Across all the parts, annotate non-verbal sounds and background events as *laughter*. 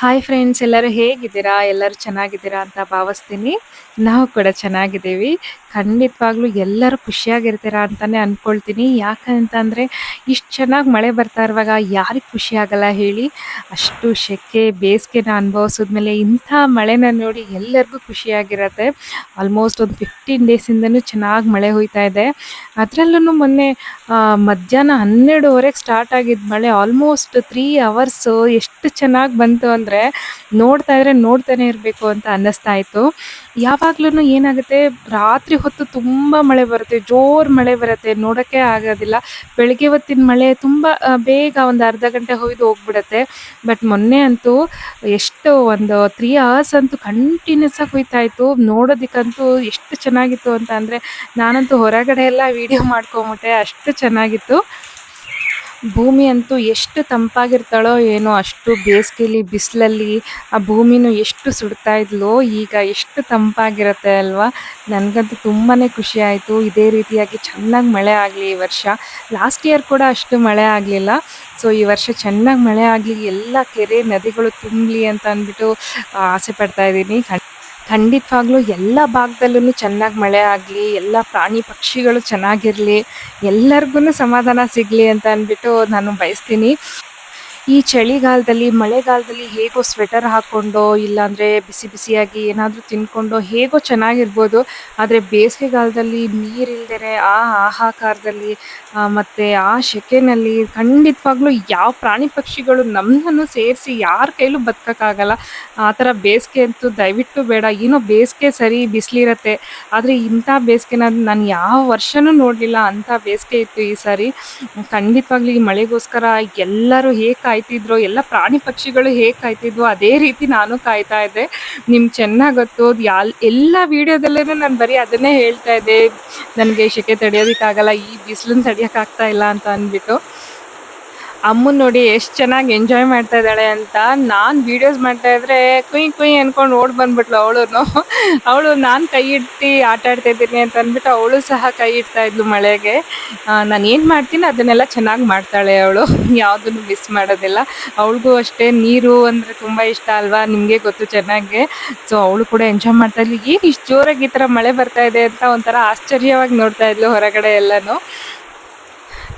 Hi friends ಎಲ್ಲರೂ ಹೇಗಿದ್ದೀರಾ? ಎಲ್ಲರೂ ಚೆನ್ನಾಗಿದ್ದೀರಾ ಅಂತ ಭಾವಿಸ್ತೀನಿ. ನಾವು ಕೂಡ ಚೆನ್ನಾಗಿದ್ದೀವಿ. ಖಂಡಿತವಾಗ್ಲೂ ಎಲ್ಲರೂ ಖುಷಿಯಾಗಿರ್ತೀರಾ ಅಂತಲೇ ಅಂದ್ಕೊಳ್ತೀನಿ ಯಾಕಂತಂದರೆ ಇಷ್ಟು ಚೆನ್ನಾಗಿ ಮಳೆ ಬರ್ತಾ ಇರುವಾಗ ಯಾರಿಗೆ ಖುಷಿ ಆಗಲ್ಲ ಹೇಳಿ. ಅಷ್ಟು ಸೆಕೆ ಬೇಸಿಗೆನ ಅನುಭವಿಸಿದ್ಮೇಲೆ ಇಂಥ ಮಳೆನ ನೋಡಿ ಎಲ್ಲರಿಗೂ ಖುಷಿಯಾಗಿರತ್ತೆ. ಆಲ್ಮೋಸ್ಟ್ ಒಂದು ಫಿಫ್ಟೀನ್ ಡೇಸಿಂದನೂ ಚೆನ್ನಾಗಿ ಮಳೆ ಹೋಯ್ತಾ ಇದೆ. ಅದರಲ್ಲೂ ಮೊನ್ನೆ ಮಧ್ಯಾಹ್ನ ಹನ್ನೆರಡುವರೆಗೆ ಸ್ಟಾರ್ಟ್ ಆಗಿದ್ದ ಮಳೆ ಆಲ್ಮೋಸ್ಟ್ ತ್ರೀ ಅವರ್ಸು ಎಷ್ಟು ಚೆನ್ನಾಗಿ ಬಂತು ಅಂದರೆ ನೋಡ್ತಾ ಇದ್ರೆ ನೋಡ್ತಾನೆ ಇರಬೇಕು ಅಂತ ಅನ್ನಿಸ್ತಾ ಇತ್ತು. ಯಾವಾಗ್ಲೂ ಏನಾಗುತ್ತೆ, ರಾತ್ರಿ ಹೊತ್ತು ತುಂಬ ಮಳೆ ಬರುತ್ತೆ, ಜೋರು ಮಳೆ ಬರುತ್ತೆ ನೋಡೋಕ್ಕೆ ಆಗೋದಿಲ್ಲ. ಬೆಳಗ್ಗೆ ಹೊತ್ತಿನ ಮಳೆ ತುಂಬ ಬೇಗ ಒಂದು ಅರ್ಧ ಗಂಟೆ ಹೋಯ್ದು ಹೋಗ್ಬಿಡತ್ತೆ. ಬಟ್ ಮೊನ್ನೆ ಅಂತೂ ಎಷ್ಟು ಒಂದು ತ್ರೀ ಅವರ್ಸ್ ಅಂತೂ ಕಂಟಿನ್ಯೂಸ್ ಆಗಿ ಹೋಯ್ತಾ ಇತ್ತು. ನೋಡೋದಕ್ಕಂತೂ ಎಷ್ಟು ಚೆನ್ನಾಗಿತ್ತು ಅಂತ ಅಂದರೆ ನಾನಂತೂ ಹೊರಗಡೆ ಎಲ್ಲ ವಿಡಿಯೋ ಮಾಡ್ಕೊಂಬಿಟ್ಟೆ, ಅಷ್ಟು ಚೆನ್ನಾಗಿತ್ತು. ಭೂಮಿ ಅಂತೂ ಎಷ್ಟು ತಂಪಾಗಿರ್ತಾಳೋ ಏನೋ ಅಷ್ಟು ಬೇಸಿಗೆಲಿ, ಬಿಸಿಲಲ್ಲಿ ಆ ಭೂಮಿನೂ ಎಷ್ಟು ಸುಡ್ತಾ ಇದ್ಲೋ ಈಗ ಎಷ್ಟು ತಂಪಾಗಿರುತ್ತೆ ಅಲ್ವಾ? ನನಗಂತೂ ತುಂಬಾ ಖುಷಿ ಆಯಿತು. ಇದೇ ರೀತಿಯಾಗಿ ಚೆನ್ನಾಗಿ ಮಳೆ ಆಗಲಿ ಈ ವರ್ಷ. ಲಾಸ್ಟ್ ಇಯರ್ ಕೂಡ ಅಷ್ಟು ಮಳೆ ಆಗಲಿಲ್ಲ. ಸೊ ಈ ವರ್ಷ ಚೆನ್ನಾಗಿ ಮಳೆ ಆಗಲಿ. ಎಲ್ಲ ಕೆರೆ ನದಿಗಳು ತುಂಬಲಿ ಅಂತ ಅಂದ್ಬಿಟ್ಟು ಆಸೆ ಪಡ್ತಾ ಇದ್ದೀನಿ. ಖಂಡಿತವಾಗ್ಲೂ ಎಲ್ಲ ಭಾಗದಲ್ಲೂ ಚೆನ್ನಾಗಿ ಮಳೆ ಆಗಲಿ, ಎಲ್ಲ ಪ್ರಾಣಿ ಪಕ್ಷಿಗಳು ಚೆನ್ನಾಗಿರಲಿ ಎಲ್ಲರಿಗೂ ಸಮಾಧಾನ ಸಿಗಲಿ ಅಂತ ಅಂದ್ಬಿಟ್ಟು ನಾನು ಬಯಸ್ತೀನಿ. ಈ ಚಳಿಗಾಲದಲ್ಲಿ, ಮಳೆಗಾಲದಲ್ಲಿ ಹೇಗೋ ಸ್ವೆಟರ್ ಹಾಕ್ಕೊಂಡೋ ಇಲ್ಲಾಂದರೆ ಬಿಸಿ ಬಿಸಿಯಾಗಿ ಏನಾದರೂ ತಿನ್ಕೊಂಡೋ ಹೇಗೋ ಚೆನ್ನಾಗಿರ್ಬೋದು. ಆದರೆ ಬೇಸಿಗೆಗಾಲದಲ್ಲಿ ನೀರಿಲ್ದೇ ಆ ಆಹಾಕಾರದಲ್ಲಿ ಮತ್ತು ಆ ಶೆಕೆನಲ್ಲಿ ಖಂಡಿತವಾಗ್ಲೂ ಯಾವ ಪ್ರಾಣಿ ಪಕ್ಷಿಗಳು ನಮ್ಮನ್ನು ಸೇರಿಸಿ ಯಾರ ಕೈಲೂ ಬದುಕೋಕ್ಕಾಗಲ್ಲ. ಆ ಥರ ಬೇಸಿಗೆ ಅಂತೂ ದಯವಿಟ್ಟು ಬೇಡ. ಏನೋ ಬೇಸಿಗೆ ಸರಿ, ಬಿಸಿಲಿರತ್ತೆ. ಆದರೆ ಇಂಥ ಬೇಸಿಗೆನ ನಾನು ಯಾವ ವರ್ಷನೂ ನೋಡಲಿಲ್ಲ. ಅಂಥ ಬೇಸಿಗೆ ಇತ್ತು ಈ ಸಾರಿ. ಖಂಡಿತವಾಗ್ಲೂ ಈ ಮಳೆಗೋಸ್ಕರ ಎಲ್ಲರೂ ಹೇಗೆ ಕಾಯ್ತಿದ್ರೋ, ಎಲ್ಲ ಪ್ರಾಣಿ ಪಕ್ಷಿಗಳು ಹೇಗೆ ಕಾಯ್ತಿದ್ವೋ, ಅದೇ ರೀತಿ ನಾನು ಕಾಯ್ತಾ ಇದ್ದೆ. ನಿಮ್ಗೆ ಚೆನ್ನಾಗಿ ಗೊತ್ತು ಯಾಲ್, ಎಲ್ಲ ವಿಡಿಯೋದಲ್ಲೇ ನಾನು ಬರೀ ಅದನ್ನೇ ಹೇಳ್ತಾ ಇದ್ದೆ. ನನಗೆ ಸೆಕೆ ತಡೆಯೋದಕ್ಕಾಗಲ್ಲ, ಈ ಬಿಸಿಲನ್ನು ತಡೆಯೋಕ್ಕಾಗ್ತಾ ಇಲ್ಲ ಅಂತ ಅಂದ್ಬಿಟ್ಟು. ಅಮ್ಮನ್ ನೋಡಿ ಎಷ್ಟು ಚೆನ್ನಾಗಿ ಎಂಜಾಯ್ ಮಾಡ್ತಾ ಇದ್ದಾಳೆ ಅಂತ ನಾನು ವಿಡಿಯೋಸ್ ಮಾಡ್ತಾ ಇದ್ರೆ ಕುಯ್ ಕುಯ್ ಅನ್ಕೊಂಡು ಓಡ್ ಬಂದ್ಬಿಟ್ಲು ಅವಳು. ಅವಳು ನಾನು ಕೈ ಇಟ್ಟು ಆಟ ಆಡ್ತಾ ಇದ್ದೀನಿ ಅಂತ ಅಂದ್ಬಿಟ್ಟು ಅವಳು ಸಹ ಕೈ ಇಡ್ತಾ ಇದ್ಲು ಮಳೆಗೆ. ನಾನು ಏನು ಮಾಡ್ತೀನಿ ಅದನ್ನೆಲ್ಲ ಚೆನ್ನಾಗಿ ಮಾಡ್ತಾಳೆ ಅವಳು. ಯಾವುದನ್ನು ಮಿಸ್ ಮಾಡೋದಿಲ್ಲ. ಅವಳಿಗೂ ಅಷ್ಟೇ ನೀರು ಅಂದರೆ ತುಂಬ ಇಷ್ಟ ಅಲ್ವಾ? ನಿಮಗೆ ಗೊತ್ತು ಚೆನ್ನಾಗಿ. ಸೊ ಅವಳು ಕೂಡ ಎಂಜಾಯ್ ಮಾಡ್ತಾ ಇದ್ಲು. ಏನು ಇಷ್ಟು ಜೋರಾಗಿ ಈ ಥರ ಮಳೆ ಬರ್ತಾ ಇದೆ ಅಂತ ಒಂಥರ ಆಶ್ಚರ್ಯವಾಗಿ ನೋಡ್ತಾ ಇದ್ಲು ಹೊರಗಡೆ ಎಲ್ಲನೂ.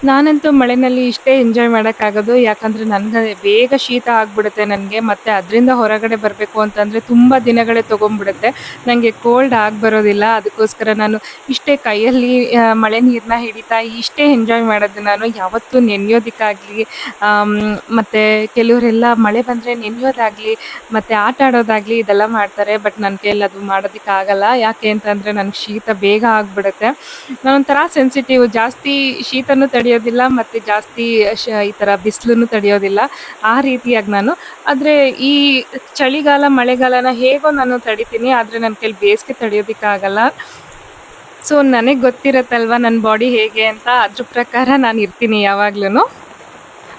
ನಾನಂತೂ ಮಳೆನಲ್ಲಿ ಇಷ್ಟೇ ಎಂಜಾಯ್ ಮಾಡೋಕ್ಕಾಗೋದು. ಯಾಕಂದರೆ ನನಗೆ ಬೇಗ ಶೀತ ಆಗಿಬಿಡುತ್ತೆ ನನಗೆ, ಮತ್ತು ಅದರಿಂದ ಹೊರಗಡೆ ಬರಬೇಕು ಅಂತಂದರೆ ತುಂಬ ದಿನಗಳೇ ತೊಗೊಂಡ್ಬಿಡುತ್ತೆ. ನನಗೆ ಕೋಲ್ಡ್ ಆಗಿ ಬರೋದಿಲ್ಲ ಅದಕ್ಕೋಸ್ಕರ ನಾನು ಇಷ್ಟೇ ಕೈಯಲ್ಲಿ ಮಳೆ ನೀರನ್ನ ಹಿಡಿತಾ ಇಷ್ಟೇ ಎಂಜಾಯ್ ಮಾಡೋದು ನಾನು. ಯಾವತ್ತೂ ನೆನೆಯೋದಕ್ಕಾಗಲಿ ಮತ್ತು ಕೆಲವರೆಲ್ಲ ಮಳೆ ಬಂದರೆ ನೆನೆಯೋದಾಗಲಿ, ಮತ್ತು ಆಟ ಆಡೋದಾಗಲಿ ಇದೆಲ್ಲ ಮಾಡ್ತಾರೆ. ಬಟ್ ನನ್ನ ಕೈಯಲ್ಲಿ ಅದು ಮಾಡೋದಕ್ಕಾಗಲ್ಲ. ಯಾಕೆ ಅಂತಂದರೆ ನನಗೆ ಶೀತ ಬೇಗ ಆಗಿಬಿಡುತ್ತೆ. ನಾನೊಂಥರ ಸೆನ್ಸಿಟಿವ್ ಜಾಸ್ತಿ ಶೀತನೂ ತಡೆಯೋದಿಲ್ಲ ಮತ್ತು ಜಾಸ್ತಿ ಈ ಥರ ಬಿಸಿಲನ್ನು ತಡೆಯೋದಿಲ್ಲ. ಆ ರೀತಿಯಾಗಿ ನಾನು. ಆದರೆ ಈ ಚಳಿಗಾಲ, ಮಳೆಗಾಲನ ಹೇಗೋ ನಾನು ತಡಿತೀನಿ, ಆದರೆ ನನ್ನ ಕೈಲಿ ಬೇಸಿಗೆ ತಡೆಯೋದಕ್ಕಾಗಲ್ಲ. ಸೊ, ನನಗೆ ಗೊತ್ತಿರತ್ತಲ್ವ ನನ್ನ ಬಾಡಿ ಹೇಗೆ ಅಂತ? ಅದ್ರ ಪ್ರಕಾರ ನಾನು ಇರ್ತೀನಿ ಯಾವಾಗ್ಲೂ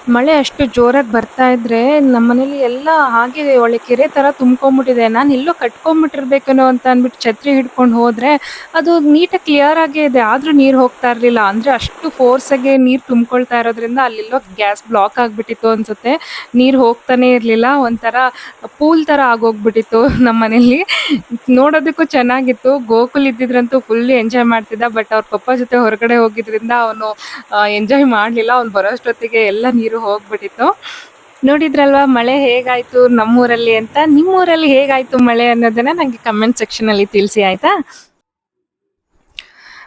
ಮಳೆ ಅಷ್ಟು ಜೋರಾಗಿ ಬರ್ತಾ ಇದ್ರೆ ನಮ್ಮ ಮನೇಲಿ ಎಲ್ಲ ಹಾಗೆ ಒಳ್ಳೆ ಕೆರೆ ಥರ ತುಂಬ್ಕೊಂಬಿಟ್ಟಿದೆ. ನಾನು ಎಲ್ಲೋ ಕಟ್ಕೊಂಬಿಟ್ಟಿರ್ಬೇಕೇನೋ ಅಂತ ಅಂದ್ಬಿಟ್ಟು ಛತ್ರಿ ಹಿಡ್ಕೊಂಡು ಹೋದ್ರೆ ಅದು ನೀಟಾಗಿ ಕ್ಲಿಯರ್ ಆಗೇ ಇದೆ. ಆದ್ರೂ ನೀರು ಹೋಗ್ತಾ ಇರಲಿಲ್ಲ. ಅಂದರೆ ಅಷ್ಟು ಫೋರ್ಸಾಗೆ ನೀರು ತುಂಬ್ಕೊಳ್ತಾ ಇರೋದ್ರಿಂದ ಅಲ್ಲಿಲ್ಲೋ ಗ್ಯಾಸ್ ಬ್ಲಾಕ್ ಆಗಿಬಿಟ್ಟಿತ್ತು ಅನ್ಸುತ್ತೆ. ನೀರು ಹೋಗ್ತಾನೆ ಇರಲಿಲ್ಲ. ಒಂಥರ ಪೂಲ್ ಥರ ಆಗೋಗ್ಬಿಟ್ಟಿತ್ತು ನಮ್ಮ ಮನೇಲಿ. ನೋಡೋದಕ್ಕೂ ಚೆನ್ನಾಗಿತ್ತು. ಗೋಕುಲ್ ಇದ್ದಿದ್ರಂತೂ ಫುಲ್ ಎಂಜಾಯ್ ಮಾಡ್ತಿದ್ದ. ಬಟ್ ಅವ್ರ ಪಪ್ಪ ಜೊತೆ ಹೊರಗಡೆ ಹೋಗಿದ್ರಿಂದ ಅವನು ಎಂಜಾಯ್ ಮಾಡಲಿಲ್ಲ. ಅವ್ನು ಬರೋಷ್ಟೊತ್ತಿಗೆ ಎಲ್ಲ ನೀರು ಹೋಗ್ಬಿಟ್ಟಿತ್ತು. ನೋಡಿದ್ರಲ್ವಾ, ಮಳೆ ಹೇಗಾಯ್ತು ನಮ್ಮೂರಲ್ಲಿ ಅಂತ? ನಿಮ್ಮೂರಲ್ಲಿ ಹೇಗಾಯ್ತು ಮಳೆ ಅನ್ನೋದನ್ನ ನನಗೆ ಕಮೆಂಟ್ ಸೆಕ್ಷನ್ ಅಲ್ಲಿ ತಿಳಿಸಿ, ಆಯ್ತಾ?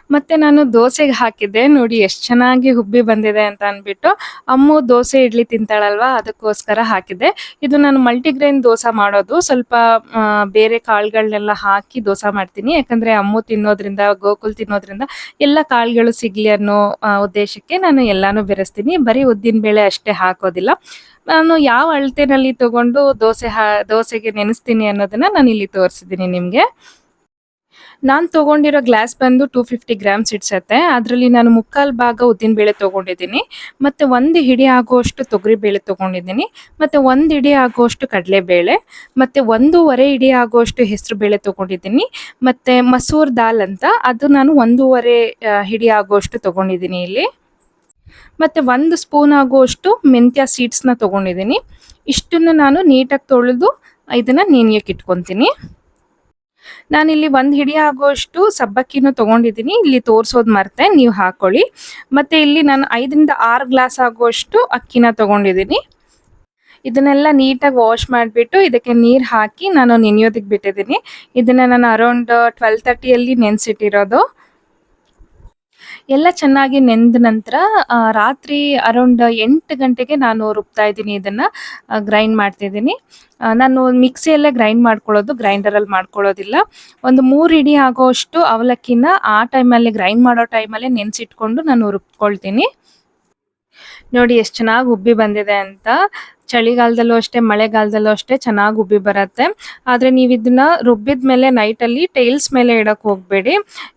ಮತ್ತೆ ನಾನು ದೋಸೆಗೆ ಹಾಕಿದ್ದೆ. ನೋಡಿ ಎಷ್ಟು ಚೆನ್ನಾಗಿ ಹುಬ್ಬಿ ಬಂದಿದೆ ಅಂತ ಅಂದ್ಬಿಟ್ಟು ಅಮ್ಮು ದೋಸೆ ಇಡ್ಲಿ ತಿಂತಾಳಲ್ವಾ, ಅದಕ್ಕೋಸ್ಕರ ಹಾಕಿದ್ದೆ. ಇದು ನಾನು ಮಲ್ಟಿಗ್ರೈನ್ ದೋಸೆ ಮಾಡೋದು. ಸ್ವಲ್ಪ ಬೇರೆ ಕಾಳುಗಳನ್ನೆಲ್ಲ ಹಾಕಿ ದೋಸೆ ಮಾಡ್ತೀನಿ. ಯಾಕಂದ್ರೆ ಅಮ್ಮು ತಿನ್ನೋದ್ರಿಂದ, ಗೋಕುಲ್ ತಿನ್ನೋದ್ರಿಂದ ಎಲ್ಲ ಕಾಳುಗಳು ಸಿಗ್ಲಿ ಅನ್ನೋ ಉದ್ದೇಶಕ್ಕೆ ನಾನು ಎಲ್ಲಾನು ಬೆರೆಸ್ತೀನಿ. ಬರೀ ಉದ್ದಿನ ಬೇಳೆ ಅಷ್ಟೇ ಹಾಕೋದಿಲ್ಲ. ನಾನು ಯಾವ ಅಳತೆನಲ್ಲಿ ತಗೊಂಡು ದೋಸೆ ಹಾ, ದೋಸೆಗೆ ನೆನೆಸ್ತೀನಿ ಅನ್ನೋದನ್ನ ನಾನು ಇಲ್ಲಿ ತೋರಿಸಿದ್ದೀನಿ ನಿಮಗೆ. ನಾನು ತಗೊಂಡಿರೋ ಗ್ಲಾಸ್ ಬಂದು ಟೂ ಫಿಫ್ಟಿ ಗ್ರಾಮ್ಸ್ ಇಡ್ಸತ್ತೆ. ಅದರಲ್ಲಿ ನಾನು ಮುಕ್ಕಾಲು ಭಾಗ ಉದ್ದಿನಬೇಳೆ ತೊಗೊಂಡಿದ್ದೀನಿ. ಮತ್ತು ಒಂದು ಹಿಡಿ ಆಗುವಷ್ಟು ತೊಗರಿಬೇಳೆ ತೊಗೊಂಡಿದ್ದೀನಿ. ಮತ್ತು ಒಂದು ಹಿಡಿ ಆಗುವಷ್ಟು ಕಡಲೆಬೇಳೆ. ಮತ್ತು ಒಂದೂವರೆ ಹಿಡಿ ಆಗುವಷ್ಟು ಹೆಸರು ಬೇಳೆ ತೊಗೊಂಡಿದ್ದೀನಿ. ಮತ್ತು ಮಸೂರ್ ದಾಲ್ ಅಂತ, ಅದು ನಾನು ಒಂದೂವರೆ ಹಿಡಿ ಆಗುವಷ್ಟು ತೊಗೊಂಡಿದ್ದೀನಿ ಇಲ್ಲಿ. ಮತ್ತು ಒಂದು ಸ್ಪೂನ್ ಆಗುವಷ್ಟು ಮೆಂತ್ಯ ಸೀಡ್ಸ್ನ ತೊಗೊಂಡಿದ್ದೀನಿ. ಇಷ್ಟನ್ನು ನಾನು ನೀಟಾಗಿ ತೊಳೆದು, ಇದನ್ನು ನೆನೆಯಕ್ಕೆ ಇಟ್ಕೊತೀನಿ. ನಾನಿಲ್ಲಿ ಒಂದು ಹಿಡಿ ಆಗುವಷ್ಟು ಸಬ್ಬಕ್ಕಿನೂ ತೊಗೊಂಡಿದ್ದೀನಿ. ಇಲ್ಲಿ ತೋರಿಸೋದು ಮರ್ತೆ, ನೀವು ಹಾಕೊಳ್ಳಿ. ಮತ್ತು ಇಲ್ಲಿ ನಾನು ಐದರಿಂದ ಆರು ಗ್ಲಾಸ್ ಆಗುವಷ್ಟು ಅಕ್ಕಿನ ತೊಗೊಂಡಿದ್ದೀನಿ. ಇದನ್ನೆಲ್ಲ ನೀಟಾಗಿ ವಾಶ್ ಮಾಡಿಬಿಟ್ಟು ಇದಕ್ಕೆ ನೀರು ಹಾಕಿ ನಾನು ನೆನೆಯೋದಕ್ಕೆ ಬಿಟ್ಟಿದ್ದೀನಿ. ಇದನ್ನು ನಾನು ಅರೌಂಡ್ ಟ್ವೆಲ್ ತರ್ಟಿಯಲ್ಲಿ ನೆನೆಸಿಟ್ಟಿರೋದು. ಎಲ್ಲ ಚೆನ್ನಾಗಿ ನೆಂದ ನಂತರ ರಾತ್ರಿ ಅರೌಂಡ್ ಎಂಟು ಗಂಟೆಗೆ ನಾನು ರುಬ್ತಾ ಇದ್ದೀನಿ ಇದನ್ನು ಗ್ರೈಂಡ್ ಮಾಡ್ತಿದ್ದೀನಿ ನಾನು ಮಿಕ್ಸಿಯಲ್ಲೇ ಗ್ರೈಂಡ್ ಮಾಡ್ಕೊಳ್ಳೋದು ಗ್ರೈಂಡರಲ್ಲಿ ಮಾಡ್ಕೊಳ್ಳೋದಿಲ್ಲ. ಒಂದು ಮೂರು ಇಡಿ ಆಗೋಷ್ಟು ಅವಲಕ್ಕಿನ ಆ ಟೈಮಲ್ಲಿ ಗ್ರೈಂಡ್ ಮಾಡೋ ಟೈಮಲ್ಲೇ ನೆನೆಸಿಟ್ಕೊಂಡು ನಾನು ರುಬ್ಕೊಳ್ತೀನಿ. ನೋಡಿ ಎಷ್ಟು ಚೆನ್ನಾಗಿ ಉಬ್ಬಿ ಬಂದಿದೆ ಅಂತ. ಚಳಿಗಾಲದಲ್ಲೂ ಅಷ್ಟೇ, ಮಳೆಗಾಲದಲ್ಲೂ ಅಷ್ಟೇ ಚೆನ್ನಾಗಿ ಉಬ್ಬಿ ಬರುತ್ತೆ. ಆದರೆ ನೀವು ಇದನ್ನ ರುಬ್ಬಿದ ಮೇಲೆ ನೈಟಲ್ಲಿ ಟೈಲ್ಸ್ ಮೇಲೆ ಇಡಕ್ಕೆ ಹೋಗಬೇಡಿ.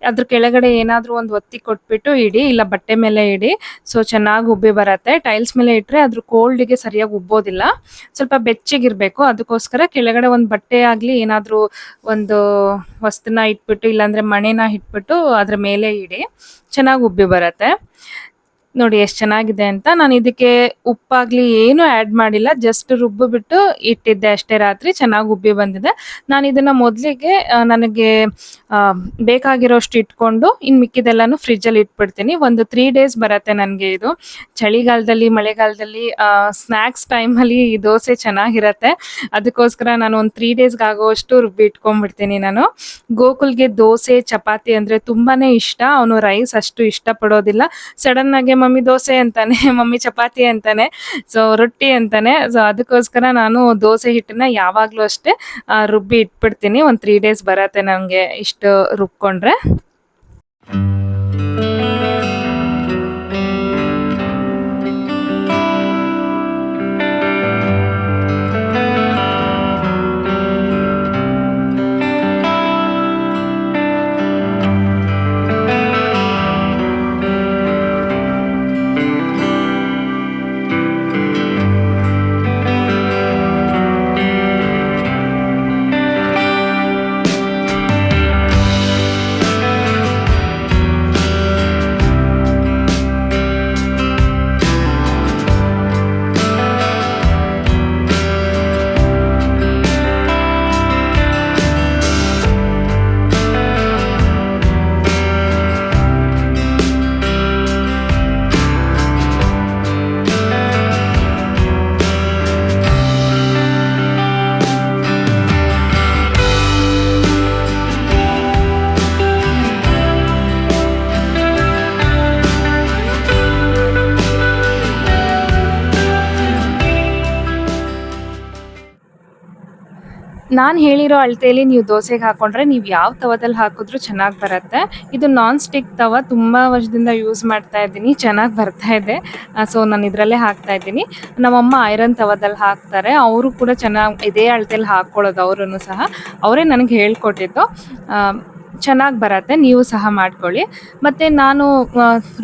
ಅದ್ರ ಕೆಳಗಡೆ ಏನಾದರೂ ಒಂದು ಒತ್ತಿ ಕೊಟ್ಬಿಟ್ಟು ಇಡಿ, ಇಲ್ಲ ಬಟ್ಟೆ ಮೇಲೆ ಇಡಿ. ಸೊ ಚೆನ್ನಾಗಿ ಉಬ್ಬಿ ಬರುತ್ತೆ. ಟೈಲ್ಸ್ ಮೇಲೆ ಇಟ್ಟರೆ ಅದ್ರ ಕೋಲ್ಡಿಗೆ ಸರಿಯಾಗಿ ಉಬ್ಬೋದಿಲ್ಲ. ಸ್ವಲ್ಪ ಬೆಚ್ಚಗಿರಬೇಕು. ಅದಕ್ಕೋಸ್ಕರ ಕೆಳಗಡೆ ಒಂದು ಬಟ್ಟೆ ಆಗಲಿ, ಏನಾದರೂ ಒಂದು ವಸ್ತುನ ಇಟ್ಬಿಟ್ಟು, ಇಲ್ಲಾಂದರೆ ಮಣೆನ ಇಟ್ಬಿಟ್ಟು ಅದ್ರ ಮೇಲೆ ಇಡಿ. ಚೆನ್ನಾಗಿ ಉಬ್ಬಿ ಬರುತ್ತೆ. ನೋಡಿ ಎಷ್ಟು ಚೆನ್ನಾಗಿದೆ ಅಂತ. ನಾನು ಇದಕ್ಕೆ ಉಪ್ಪಾಗ್ಲಿ ಏನು ಆ್ಯಡ್ ಮಾಡಿಲ್ಲ. ಜಸ್ಟ್ ರುಬ್ಬು ಬಿಟ್ಟು ಇಟ್ಟಿದ್ದೆ ಅಷ್ಟೇ ರಾತ್ರಿ. ಚೆನ್ನಾಗಿ ಉಬ್ಬಿ ಬಂದಿದೆ. ನಾನು ಇದನ್ನ ಮೊದಲಿಗೆ ನನಗೆ ಬೇಕಾಗಿರೋಷ್ಟು ಇಟ್ಕೊಂಡು ಇನ್ನು ಮಿಕ್ಕಿದೆಲ್ಲನೂ ಫ್ರಿಜ್ಜಲ್ಲಿ ಇಟ್ಬಿಡ್ತೀನಿ. ಒಂದು ತ್ರೀ ಡೇಸ್ ಬರುತ್ತೆ ನನಗೆ ಇದು. ಚಳಿಗಾಲದಲ್ಲಿ, ಮಳೆಗಾಲದಲ್ಲಿ ಸ್ನ್ಯಾಕ್ಸ್ ಟೈಮಲ್ಲಿ ಈ ದೋಸೆ ಚೆನ್ನಾಗಿರತ್ತೆ. ಅದಕ್ಕೋಸ್ಕರ ನಾನು ಒಂದು ತ್ರೀ ಡೇಸ್ಗೆ ಆಗೋವಷ್ಟು ರುಬ್ಬಿ ಇಟ್ಕೊಂಡ್ಬಿಡ್ತೀನಿ ನಾನು. ಗೋಕುಲ್ಗೆ ದೋಸೆ, ಚಪಾತಿ ಅಂದರೆ ತುಂಬಾ ಇಷ್ಟ. ಅವನು ರೈಸ್ ಅಷ್ಟು ಇಷ್ಟಪಡೋದಿಲ್ಲ. ಆಗಿ ಮಮ್ಮಿ ದೋಸೆ ಅಂತಾನೆ, *laughs* ಮಮ್ಮಿ ಚಪಾತಿ ಅಂತಾನೆ ಸೊ ರೊಟ್ಟಿ ಅಂತಾನೆ. ಸೊ ಅದಕ್ಕೋಸ್ಕರ ನಾನು ದೋಸೆ ಹಿಟ್ಟನ್ನ ಯಾವಾಗಲೂ ಅಷ್ಟೇ ರುಬ್ಬಿ ಇಟ್ಬಿಡ್ತೀನಿ. ಒಂದು ತ್ರೀ ಡೇಸ್ ಬರತ್ತೆ ನನಗೆ ಇಷ್ಟು ರುಬ್ಕೊಂಡ್ರೆ. ನಾನು ಹೇಳಿರೋ ಅಳತೆಯಲ್ಲಿ ನೀವು ದೋಸೆಗೆ ಹಾಕೊಂಡ್ರೆ ನೀವು ಯಾವ ತವದಲ್ಲಿ ಹಾಕಿದ್ರು ಚೆನ್ನಾಗಿ ಬರುತ್ತೆ. ಇದು ನಾನ್ ಸ್ಟಿಕ್ ತವ ತುಂಬ ವರ್ಷದಿಂದ ಯೂಸ್ ಮಾಡ್ತಾ ಇದ್ದೀನಿ, ಚೆನ್ನಾಗಿ ಬರ್ತಾ ಇದೆ. ಸೊ ನಾನು ಇದರಲ್ಲೇ ಹಾಕ್ತಾ ಇದ್ದೀನಿ. ನಮ್ಮಮ್ಮ ಐರನ್ ತವದಲ್ಲಿ ಹಾಕ್ತಾರೆ, ಅವರು ಕೂಡ ಚೆನ್ನಾಗಿ ಇದೇ ಅಳತೆಯಲ್ಲಿ ಹಾಕ್ಕೊಳ್ಳೋದು ಅವರೂ ಸಹ. ಅವರೇ ನನಗೆ ಹೇಳ್ಕೊಟ್ಟಿದ್ದು. ಚೆನ್ನಾಗಿ ಬರತ್ತೆ, ನೀವು ಸಹ ಮಾಡ್ಕೊಳ್ಳಿ. ಮತ್ತು ನಾನು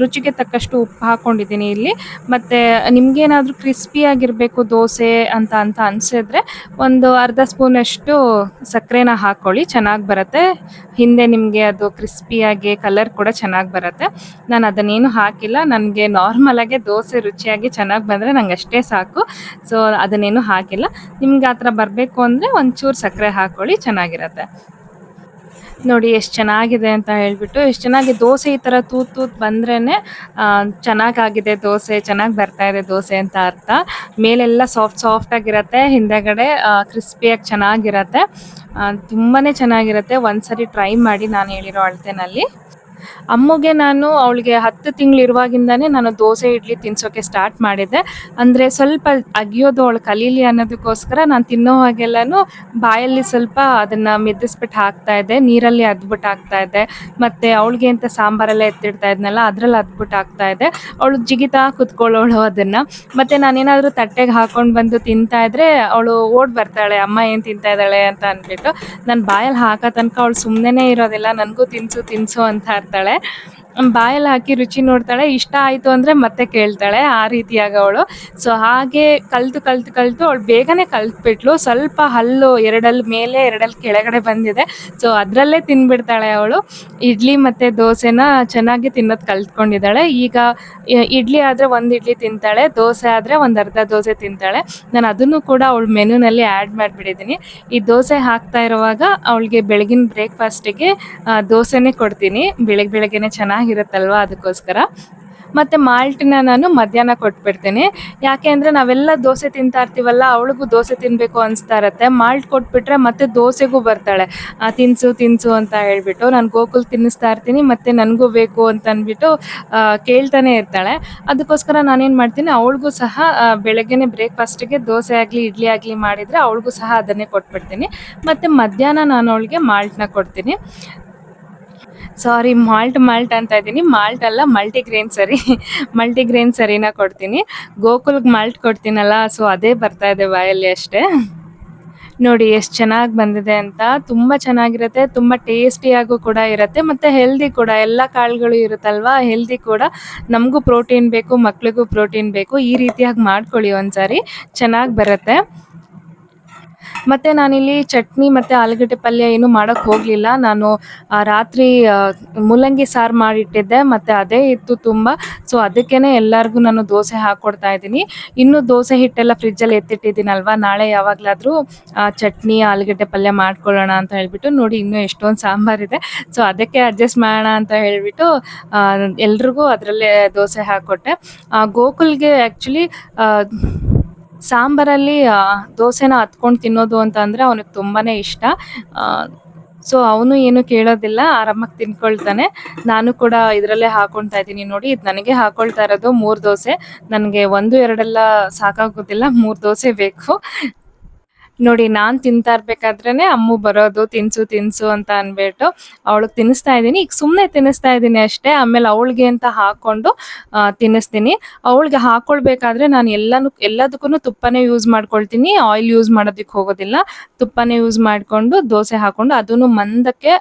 ರುಚಿಗೆ ತಕ್ಕಷ್ಟು ಉಪ್ಪು ಹಾಕ್ಕೊಂಡಿದ್ದೀನಿ ಇಲ್ಲಿ. ಮತ್ತು ನಿಮಗೇನಾದರೂ ಕ್ರಿಸ್ಪಿಯಾಗಿರಬೇಕು ದೋಸೆ ಅಂತ ಅಂತ ಅನಿಸಿದ್ರೆ ಒಂದು ಅರ್ಧ ಸ್ಪೂನಷ್ಟು ಸಕ್ಕರೆನ ಹಾಕ್ಕೊಳ್ಳಿ ಚೆನ್ನಾಗಿ ಬರುತ್ತೆ. ಹಿಂದೆ ನಿಮಗೆ ಅದು ಕ್ರಿಸ್ಪಿಯಾಗಿ ಕಲರ್ ಕೂಡ ಚೆನ್ನಾಗಿ ಬರುತ್ತೆ. ನಾನು ಅದನ್ನೇನು ಹಾಕಿಲ್ಲ, ನನಗೆ ನಾರ್ಮಲಾಗೆ ದೋಸೆ ರುಚಿಯಾಗಿ ಚೆನ್ನಾಗಿ ಬಂದರೆ ನಂಗೆ ಅಷ್ಟೇ ಸಾಕು. ಸೊ ಅದನ್ನೇನು ಹಾಕಿಲ್ಲ. ನಿಮ್ಗೆ ಆ ಥರ ಬರಬೇಕು ಅಂದರೆ ಒಂಚೂರು ಸಕ್ಕರೆ ಹಾಕ್ಕೊಳ್ಳಿ ಚೆನ್ನಾಗಿರುತ್ತೆ. ನೋಡಿ ಎಷ್ಟು ಚೆನ್ನಾಗಿದೆ ಅಂತ ಹೇಳ್ಬಿಟ್ಟು, ಎಷ್ಟು ಚೆನ್ನಾಗಿ ದೋಸೆ ಈ ಥರ ತೂತ್ ತೂತ್ ಬಂದ್ರೇ ಚೆನ್ನಾಗಾಗಿದೆ ದೋಸೆ, ಚೆನ್ನಾಗಿ ಬರ್ತಾ ಇದೆ ದೋಸೆ ಅಂತ ಅರ್ಥ. ಮೇಲೆಲ್ಲ ಸಾಫ್ಟ್ ಸಾಫ್ಟ್ ಆಗಿರತ್ತೆ, ಹಿಂದೆಗಡೆ ಕ್ರಿಸ್ಪಿಯಾಗಿ ಚೆನ್ನಾಗಿರತ್ತೆ. ತುಂಬಾ ಚೆನ್ನಾಗಿರುತ್ತೆ. ಒಂದ್ಸರಿ ಟ್ರೈ ಮಾಡಿ ನಾನು ಹೇಳಿರೋ ಅಳತೆನಲ್ಲಿ. ಅಮ್ಮಗೆ ನಾನು ಅವಳಿಗೆ ಹತ್ತು ತಿಂಗಳಿರುವಾಗಿಂದಾನೇ ನಾನು ದೋಸೆ, ಇಡ್ಲಿ ತಿನ್ಸೋಕೆ ಸ್ಟಾರ್ಟ್ ಮಾಡಿದ್ದೆ. ಅಂದರೆ ಸ್ವಲ್ಪ ಅಗಿಯೋದು ಅವಳು ಕಲೀಲಿ ಅನ್ನೋದಕ್ಕೋಸ್ಕರ ನಾನು ತಿನ್ನೋ ಹಾಗೆಲ್ಲನೂ ಬಾಯಲ್ಲಿ ಸ್ವಲ್ಪ ಅದನ್ನು ಮೆದ್ದಿಸ್ಬಿಟ್ಟು ಹಾಕ್ತಾ ಇದ್ದೆ. ನೀರಲ್ಲಿ ಅದ್ಬಿಟ್ಟು ಹಾಕ್ತಾ ಇದ್ದೆ. ಮತ್ತು ಅವಳಿಗೆ ಅಂತ ಸಾಂಬಾರೆಲ್ಲ ಎತ್ತಿಡ್ತಾ ಇದ್ನಲ್ಲ, ಅದರಲ್ಲಿ ಅದ್ಬಿಟ್ಟು ಹಾಕ್ತಾ ಇದ್ದೆ. ಅವಳು ಜಿಗಿತಾ ಕುತ್ಕೊಳ್ಳೋಳು ಅದನ್ನು. ಮತ್ತು ನಾನೇನಾದರೂ ತಟ್ಟೆಗೆ ಹಾಕೊಂಡು ಬಂದು ತಿಂತಾ ಇದ್ರೆ ಅವಳು ಓಡ್ ಬರ್ತಾಳೆ, ಅಮ್ಮ ಏನು ತಿಂತಾ ಇದ್ದಾಳೆ? ಅಂತ ಅಂದ್ಬಿಟ್ಟು. ನಾನು ಬಾಯಲ್ಲಿ ಹಾಕೋ ತನಕ ಅವಳು ಸುಮ್ಮನೆ ಇರೋದಿಲ್ಲ. ನನಗೂ ತಿನ್ಸು ತಿನ್ಸು ಅಂತ ಇರ್ತಾಳೆ ಬಾಯಲ್ಲಿ ಹಾಕಿ ರುಚಿ ನೋಡ್ತಾಳೆ, ಇಷ್ಟ ಆಯಿತು ಅಂದರೆ ಮತ್ತೆ ಕೇಳ್ತಾಳೆ ಆ ರೀತಿಯಾಗ ಅವಳು. ಸೊ ಹಾಗೆ ಕಲ್ತು ಕಲ್ತು ಕಲ್ತು ಅವಳು ಬೇಗನೆ ಕಲ್ತ್ಬಿಟ್ಲು. ಸ್ವಲ್ಪ ಹಲ್ಲು ಎರಡಲ್ಲಿ ಮೇಲೆ ಎರಡಲ್ಲಿ ಕೆಳಗಡೆ ಬಂದಿದೆ. ಸೊ ಅದರಲ್ಲೇ ತಿನ್ಬಿಡ್ತಾಳೆ ಅವಳು. ಇಡ್ಲಿ ಮತ್ತು ದೋಸೆನ ಚೆನ್ನಾಗಿ ತಿನ್ನೋದು ಕಲ್ತ್ಕೊಂಡಿದ್ದಾಳೆ. ಈಗ ಇಡ್ಲಿ ಆದರೆ ಒಂದು ಇಡ್ಲಿ ತಿಂತಾಳೆ, ದೋಸೆ ಆದರೆ ಒಂದು ಅರ್ಧ ದೋಸೆ ತಿಂತಾಳೆ. ನಾನು ಅದನ್ನು ಕೂಡ ಅವಳ ಮೆನುನಲ್ಲಿ ಆ್ಯಡ್ ಮಾಡಿಬಿಟ್ಟಿದ್ದೀನಿ. ಈ ದೋಸೆ ಹಾಕ್ತಾ ಇರುವಾಗ ಅವಳಿಗೆ ಬೆಳಗಿನ ಬ್ರೇಕ್ಫಾಸ್ಟಿಗೆ ದೋಸೆನೇ ಕೊಡ್ತೀನಿ. ಬೆಳಗ್ಗೆ ಬೆಳಗ್ಗೆನೆ ಚೆನ್ನಾಗಿರುತ್ತಲ್ವಾ ಅದಕ್ಕೋಸ್ಕರ. ಮತ್ತೆ ಮಾಲ್ಟ್ನ ನಾನು ಮಧ್ಯಾಹ್ನ ಕೊಟ್ಬಿಡ್ತೀನಿ. ಯಾಕೆ ಅಂದರೆ ನಾವೆಲ್ಲ ದೋಸೆ ತಿಂತಾ ಇರ್ತೀವಲ್ಲ, ಅವಳಿಗೂ ದೋಸೆ ತಿನ್ಬೇಕು ಅನಿಸ್ತಾ ಇರತ್ತೆ. ಮಾಲ್ಟ್ ಕೊಟ್ಬಿಟ್ರೆ ಮತ್ತೆ ದೋಸೆಗೂ ಬರ್ತಾಳೆ. ತಿನ್ಸು ತಿನ್ಸು ಅಂತ ಹೇಳ್ಬಿಟ್ಟು ನಾನು ಗೋಕುಲ್ ತಿನ್ನಿಸ್ತಾ ಇರ್ತೀನಿ, ಮತ್ತೆ ನನಗೂ ಬೇಕು ಅಂತ ಅಂದ್ಬಿಟ್ಟು ಕೇಳ್ತಾನೆ ಇರ್ತಾಳೆ. ಅದಕ್ಕೋಸ್ಕರ ನಾನೇನು ಮಾಡ್ತೀನಿ, ಅವಳಿಗೂ ಸಹ ಬೆಳಗ್ಗೆನೆ ಬ್ರೇಕ್ಫಾಸ್ಟಿಗೆ ದೋಸೆ ಆಗಲಿ, ಇಡ್ಲಿ ಆಗಲಿ ಮಾಡಿದರೆ ಅವಳಿಗೂ ಸಹ ಅದನ್ನೇ ಕೊಟ್ಬಿಡ್ತೀನಿ. ಮತ್ತು ಮಧ್ಯಾಹ್ನ ನಾನು ಅವಳಿಗೆ ಮಾಲ್ಟ್ನ ಕೊಡ್ತೀನಿ. ಸಾರಿ ಮಾಲ್ಟ್ ಮಾಲ್ಟ್ ಅಂತ ಇದ್ದೀನಿ. ಮಾಲ್ಟ್ ಅಲ್ಲ ಮಲ್ಟಿಗ್ರೇನ್ ಸರಿ. *laughs* ಮಲ್ಟಿಗ್ರೇನ್ ಸರಿನ ಕೊಡ್ತೀನಿ. ಗೋಕುಲ್ಗೆ ಮಾಲ್ಟ್ ಕೊಡ್ತೀನಲ್ಲ ಸೊ ಅದೇ ಬರ್ತಾ ಇದೆ ಬಾಯಲ್ಲಿ ಅಷ್ಟೇ. ನೋಡಿ, ಎಷ್ಟು ಚೆನ್ನಾಗಿ ಬಂದಿದೆ ಅಂತ. ತುಂಬ ಚೆನ್ನಾಗಿರುತ್ತೆ, ತುಂಬ ಟೇಸ್ಟಿಯಾಗೂ ಕೂಡ ಇರುತ್ತೆ, ಮತ್ತು ಹೆಲ್ದಿ ಕೂಡ. ಎಲ್ಲ ಕಾಳುಗಳು ಇರುತ್ತಲ್ವಾ ಹೆಲ್ದಿ ಕೂಡ. ನಮಗೂ ಪ್ರೋಟೀನ್ ಬೇಕು, ಮಕ್ಳಿಗೂ ಪ್ರೋಟೀನ್ ಬೇಕು. ಈ ರೀತಿಯಾಗಿ ಮಾಡ್ಕೊಳ್ಳಿ ಒಂದ್ಸಾರಿ. ಚೆನ್ನಾಗಿ ಬರುತ್ತೆ. ಮತ್ತೆ ನಾನಿಲ್ಲಿ ಚಟ್ನಿ ಮತ್ತೆ ಆಲೂಗಡ್ಡೆ ಪಲ್ಯ ಏನು ಮಾಡಕ್ ಹೋಗ್ಲಿಲ್ಲ. ನಾನು ರಾತ್ರಿ ಮೂಲಂಗಿ ಸಾರು ಮಾಡಿಟ್ಟಿದ್ದೆ ಮತ್ತೆ ಅದೇ ಇತ್ತು ತುಂಬಾ. ಸೊ ಅದಕ್ಕೇನೆ ಎಲ್ಲರಿಗೂ ನಾನು ದೋಸೆ ಹಾಕೊಡ್ತಾ ಇದ್ದೀನಿ. ಇನ್ನು ದೋಸೆ ಹಿಟ್ಟೆಲ್ಲ ಫ್ರಿಜ್ಜಲ್ಲಿ ಎತ್ತಿಟ್ಟಿದ್ದೀನಲ್ವಾ? ನಾಳೆ ಯಾವಾಗಲಾದರೂ ಚಟ್ನಿ ಆಲೂಗಡ್ಡೆ ಪಲ್ಯ ಮಾಡ್ಕೊಳ್ಳೋಣ ಅಂತ ಹೇಳ್ಬಿಟ್ಟು ನೋಡಿ ಇನ್ನೂ ಎಷ್ಟೊಂದು ಸಾಂಬಾರಿದೆ ಸೊ ಅದಕ್ಕೆ ಅಡ್ಜಸ್ಟ್ ಮಾಡೋಣ ಅಂತ ಹೇಳ್ಬಿಟ್ಟು ಎಲ್ರಿಗೂ ಅದರಲ್ಲೇ ದೋಸೆ ಹಾಕೊಟ್ಟೆ. ಆ, ಗೋಕುಲ್ಗೆ ಆ್ಯಕ್ಚುಲಿ ಸಾಂಬಾರಲ್ಲಿ ದೋಸೆನ ಹತ್ಕೊಂಡು ತಿನ್ನೋದು ಅಂತ ಅಂದರೆ ಅವನಿಗೆ ತುಂಬಾನೇ ಇಷ್ಟ. ಸೊ ಅವನು ಏನು ಕೇಳೋದಿಲ್ಲ, ಆರಾಮಾಗಿ ತಿನ್ಕೊಳ್ತಾನೆ. ನಾನು ಕೂಡ ಇದರಲ್ಲೇ ಹಾಕೊಳ್ತಾ ಇದ್ದೀನಿ ನೋಡಿ. ಇದು ನನಗೆ ಹಾಕೊಳ್ತಾ ಇರೋದು ಮೂರು ದೋಸೆ. ನನಗೆ ಒಂದು, ಎರಡೆಲ್ಲ ಸಾಕಾಗೋದಿಲ್ಲ. ಮೂರು ದೋಸೆ ಬೇಕು. ನೋಡಿ, ನಾನ್ ತಿಂತಾ ಇರ್ಬೇಕಾದ್ರೇನೆ ಅಮ್ಮು ಬರೋದು, ತಿನ್ಸು ತಿನ್ಸು ಅಂತ ಅನ್ಬಿಟ್ಟು ಅವಳಿಗೆ ತಿನ್ನಿಸ್ತಾ ಇದ್ದೀನಿ. ಈಗ ಸುಮ್ಮನೆ ತಿನ್ನಿಸ್ತಾ ಇದ್ದೀನಿ ಅಷ್ಟೇ, ಆಮೇಲೆ ಅವಳಿಗೆ ಅಂತ ಹಾಕೊಂಡು ತಿನ್ನಿಸ್ತೀನಿ ಅವಳಿಗೆ ಹಾಕೊಳ್ಬೇಕಾದ್ರೆ ನಾನು ಎಲ್ಲಾನು ಎಲ್ಲದಕ್ಕೂ ತುಪ್ಪನೇ ಯೂಸ್ ಮಾಡ್ಕೊಳ್ತೀನಿ. ಆಯಿಲ್ ಯೂಸ್ ಮಾಡೋದಕ್ಕೆ ಹೋಗೋದಿಲ್ಲ. ತುಪ್ಪನೇ ಯೂಸ್ ಮಾಡಿಕೊಂಡು ದೋಸೆ ಹಾಕೊಂಡು ಅದನ್ನು ಮಂದಕ್ಕೆ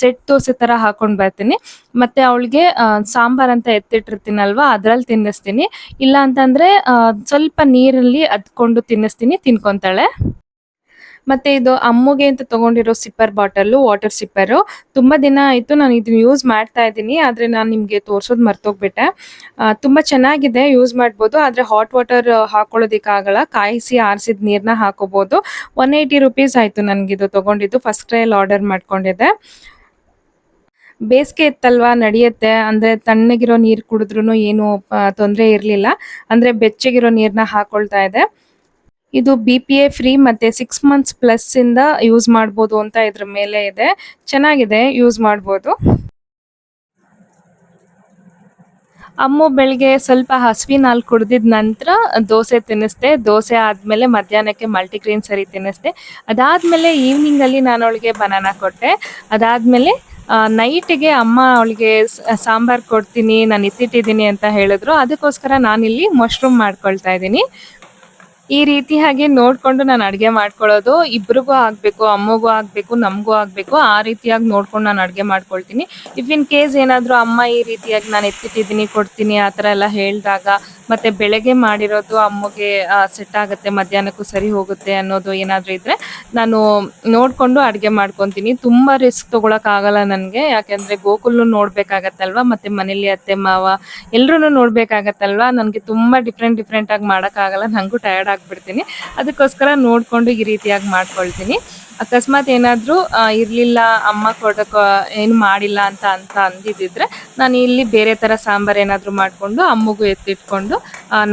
ಸೆಟ್ ದೋಸೆ ಥರ ಹಾಕೊಂಡು ಬರ್ತೀನಿ. ಮತ್ತೆ ಅವಳಿಗೆ ಸಾಂಬಾರ್ ಅಂತ ಎತ್ತಿಟ್ಟಿರ್ತೀನಲ್ವಾ, ಅದ್ರಲ್ಲಿ ತಿನ್ನಿಸ್ತೀನಿ ಇಲ್ಲ ಅಂತಂದ್ರೆ ಸ್ವಲ್ಪ ನೀರಲ್ಲಿ ಅದ್ಕೊಂಡು ತಿನ್ನಿಸ್ತೀನಿ ತಿನ್ಕೊಂತಾಳೆ. ಮತ್ತೆ ಇದು ಅಮ್ಮುಗೆ ಅಂತ ತಗೊಂಡಿರೋ ಸಿಪ್ಪರ್ ಬಾಟಲ್ ವಾಟರ್ ಸಿಪ್ಪರ್. ತುಂಬಾ ದಿನ ಆಯ್ತು ನಾನು ಇದನ್ನ ಯೂಸ್ ಮಾಡ್ತಾ ಇದ್ದೀನಿ, ಆದ್ರೆ ನಾನು ನಿಮ್ಗೆ ತೋರ್ಸೋದು ಮರ್ತೋಗ್ಬಿಟ್ಟೆ. ತುಂಬಾ ಚೆನ್ನಾಗಿದೆ ಯೂಸ್ ಮಾಡ್ಬೋದು, ಆದ್ರೆ ಹಾಟ್ ವಾಟರ್ ಹಾಕೊಳ್ಳೋದಿಕ್ಕಾಗಲ್ಲ ಕಾಯಿಸಿ ಆರಿಸಿದ ನೀರ್ನ ಹಾಕೋಬಹುದು ಒನ್ ಏಯ್ಟಿ ರುಪೀಸ್ ಆಯ್ತು ಇದು ತಗೊಂಡಿದ್ದು ಫಸ್ಟ್ ಟ್ರೈಲ್ ಆರ್ಡರ್ ಮಾಡ್ಕೊಂಡಿದ್ದೆ. ಬೇಸಿಗೆ ಇತ್ತಲ್ವಾ, ನಡೆಯುತ್ತೆ. ಅಂದ್ರೆ ತಣ್ಣಗಿರೋ ನೀರು ಕುಡಿದ್ರು ಏನು ತೊಂದರೆ ಇರಲಿಲ್ಲ. ಅಂದ್ರೆ ಬೆಚ್ಚಗಿರೋ ನೀರನ್ನ ಹಾಕೊಳ್ತಾ ಇದೆ ಇದು ಬಿ ಪಿ ಎ ಫ್ರೀ ಮತ್ತೆ ಸಿಕ್ಸ್ ಮಂತ್ಸ್ ಪ್ಲಸ್ ಇಂದ ಯೂಸ್ ಮಾಡ್ಬೋದು ಅಂತ ಇದ್ರ ಮೇಲೆ ಇದೆ. ಚೆನ್ನಾಗಿದೆ ಯೂಸ್ ಮಾಡ್ಬೋದು. ಅಮ್ಮು ಬೆಳಿಗ್ಗೆ ಸ್ವಲ್ಪ ಹಸುವಿನ ಹಾಲು ಕುಡ್ದಿದ ನಂತರ ದೋಸೆ ತಿನ್ನಿಸ್ದೆ. ದೋಸೆ ಆದ್ಮೇಲೆ ಮಧ್ಯಾಹ್ನಕ್ಕೆ ಮಲ್ಟಿಗ್ರೇನ್ ಸರಿ ತಿನ್ನಿಸ್ದೆ. ಅದಾದ್ಮೇಲೆ ಈವ್ನಿಂಗಲ್ಲಿ ನಾನು ಅವಳಿಗೆ ಬನಾನಾ ಕೊಟ್ಟೆ. ಅದಾದ್ಮೇಲೆ ನೈಟಿಗೆ ಅಮ್ಮ ಅವಳಿಗೆ ಸಾಂಬಾರ್ ಕೊಡ್ತೀನಿ, ನಾನು ಇತ್ತಿಟ್ಟಿದ್ದೀನಿ ಅಂತ ಹೇಳಿದ್ರು. ಅದಕ್ಕೋಸ್ಕರ ನಾನಿಲ್ಲಿ ಮಶ್ರೂಮ್ ಮಾಡ್ಕೊಳ್ತಾ ಇದ್ದೀನಿ. ಈ ರೀತಿ ಹಾಗೆ ನೋಡ್ಕೊಂಡು ನಾನು ಅಡ್ಗೆ ಮಾಡ್ಕೊಳ್ಳೋದು, ಇಬ್ರಿಗೂ ಆಗ್ಬೇಕು, ಅಮ್ಮಗೂ ಆಗ್ಬೇಕು, ನಮಗೂ ಆಗ್ಬೇಕು, ಆ ರೀತಿಯಾಗಿ ನೋಡ್ಕೊಂಡು ನಾನು ಅಡ್ಗೆ ಮಾಡ್ಕೊಳ್ತೀನಿ. ಇಫ್ ಇನ್ ಕೇಸ್ ಏನಾದರೂ ಅಮ್ಮ ಈ ರೀತಿಯಾಗಿ ನಾನು ಎತ್ತಿಟ್ಟಿದ್ದೀನಿ, ಕೊಡ್ತೀನಿ, ಆ ಥರ ಎಲ್ಲ ಹೇಳಿದಾಗ ಮತ್ತೆ ಬೆಳಗ್ಗೆ ಮಾಡಿರೋದು ಅಮ್ಮಗೆ ಸೆಟ್ ಆಗುತ್ತೆ, ಮಧ್ಯಾಹ್ನಕ್ಕೂ ಸರಿ ಹೋಗುತ್ತೆ ಅನ್ನೋದು ಏನಾದರೂ ಇದ್ರೆ ನಾನು ನೋಡ್ಕೊಂಡು ಅಡುಗೆ ಮಾಡ್ಕೊತೀನಿ. ತುಂಬ ರಿಸ್ಕ್ ಆಗಲ್ಲ ನನಗೆ. ಯಾಕೆಂದ್ರೆ ಗೋಕುಲ್ನು ನೋಡ್ಬೇಕಾಗತ್ತಲ್ವಾ, ಮತ್ತೆ ಮನೇಲಿ ಅತ್ತೆ, ಮಾವ ಎಲ್ರೂ ನೋಡ್ಬೇಕಾಗತ್ತಲ್ವಾ? ನನಗೆ ತುಂಬ ಡಿಫ್ರೆಂಟ್ ಡಿಫ್ರೆಂಟ್ ಆಗಿ ಮಾಡೋಕ್ಕಾಗಲ್ಲ ನನಗೂ ಟಯರ್ಡ್ ಆಗ್ಬಿಡ್ತೀನಿ. ಅದಕ್ಕೋಸ್ಕರ ನೋಡ್ಕೊಂಡು ಈ ರೀತಿಯಾಗಿ ಮಾಡ್ಕೊಳ್ತೀನಿ. ಅಕಸ್ಮಾತ್ ಏನಾದರೂ ಇರಲಿಲ್ಲ, ಅಮ್ಮ ಕೊಡೋಕೆ ಏನು ಮಾಡಿಲ್ಲ ಅಂತ ಅಂತ ಅಂದಿದ್ದಿದ್ರೆ ನಾನು ಇಲ್ಲಿ ಬೇರೆ ಥರ ಸಾಂಬಾರು ಏನಾದರೂ ಮಾಡಿಕೊಂಡು ಅಮ್ಮಗೂ ಎತ್ತಿಟ್ಕೊಂಡು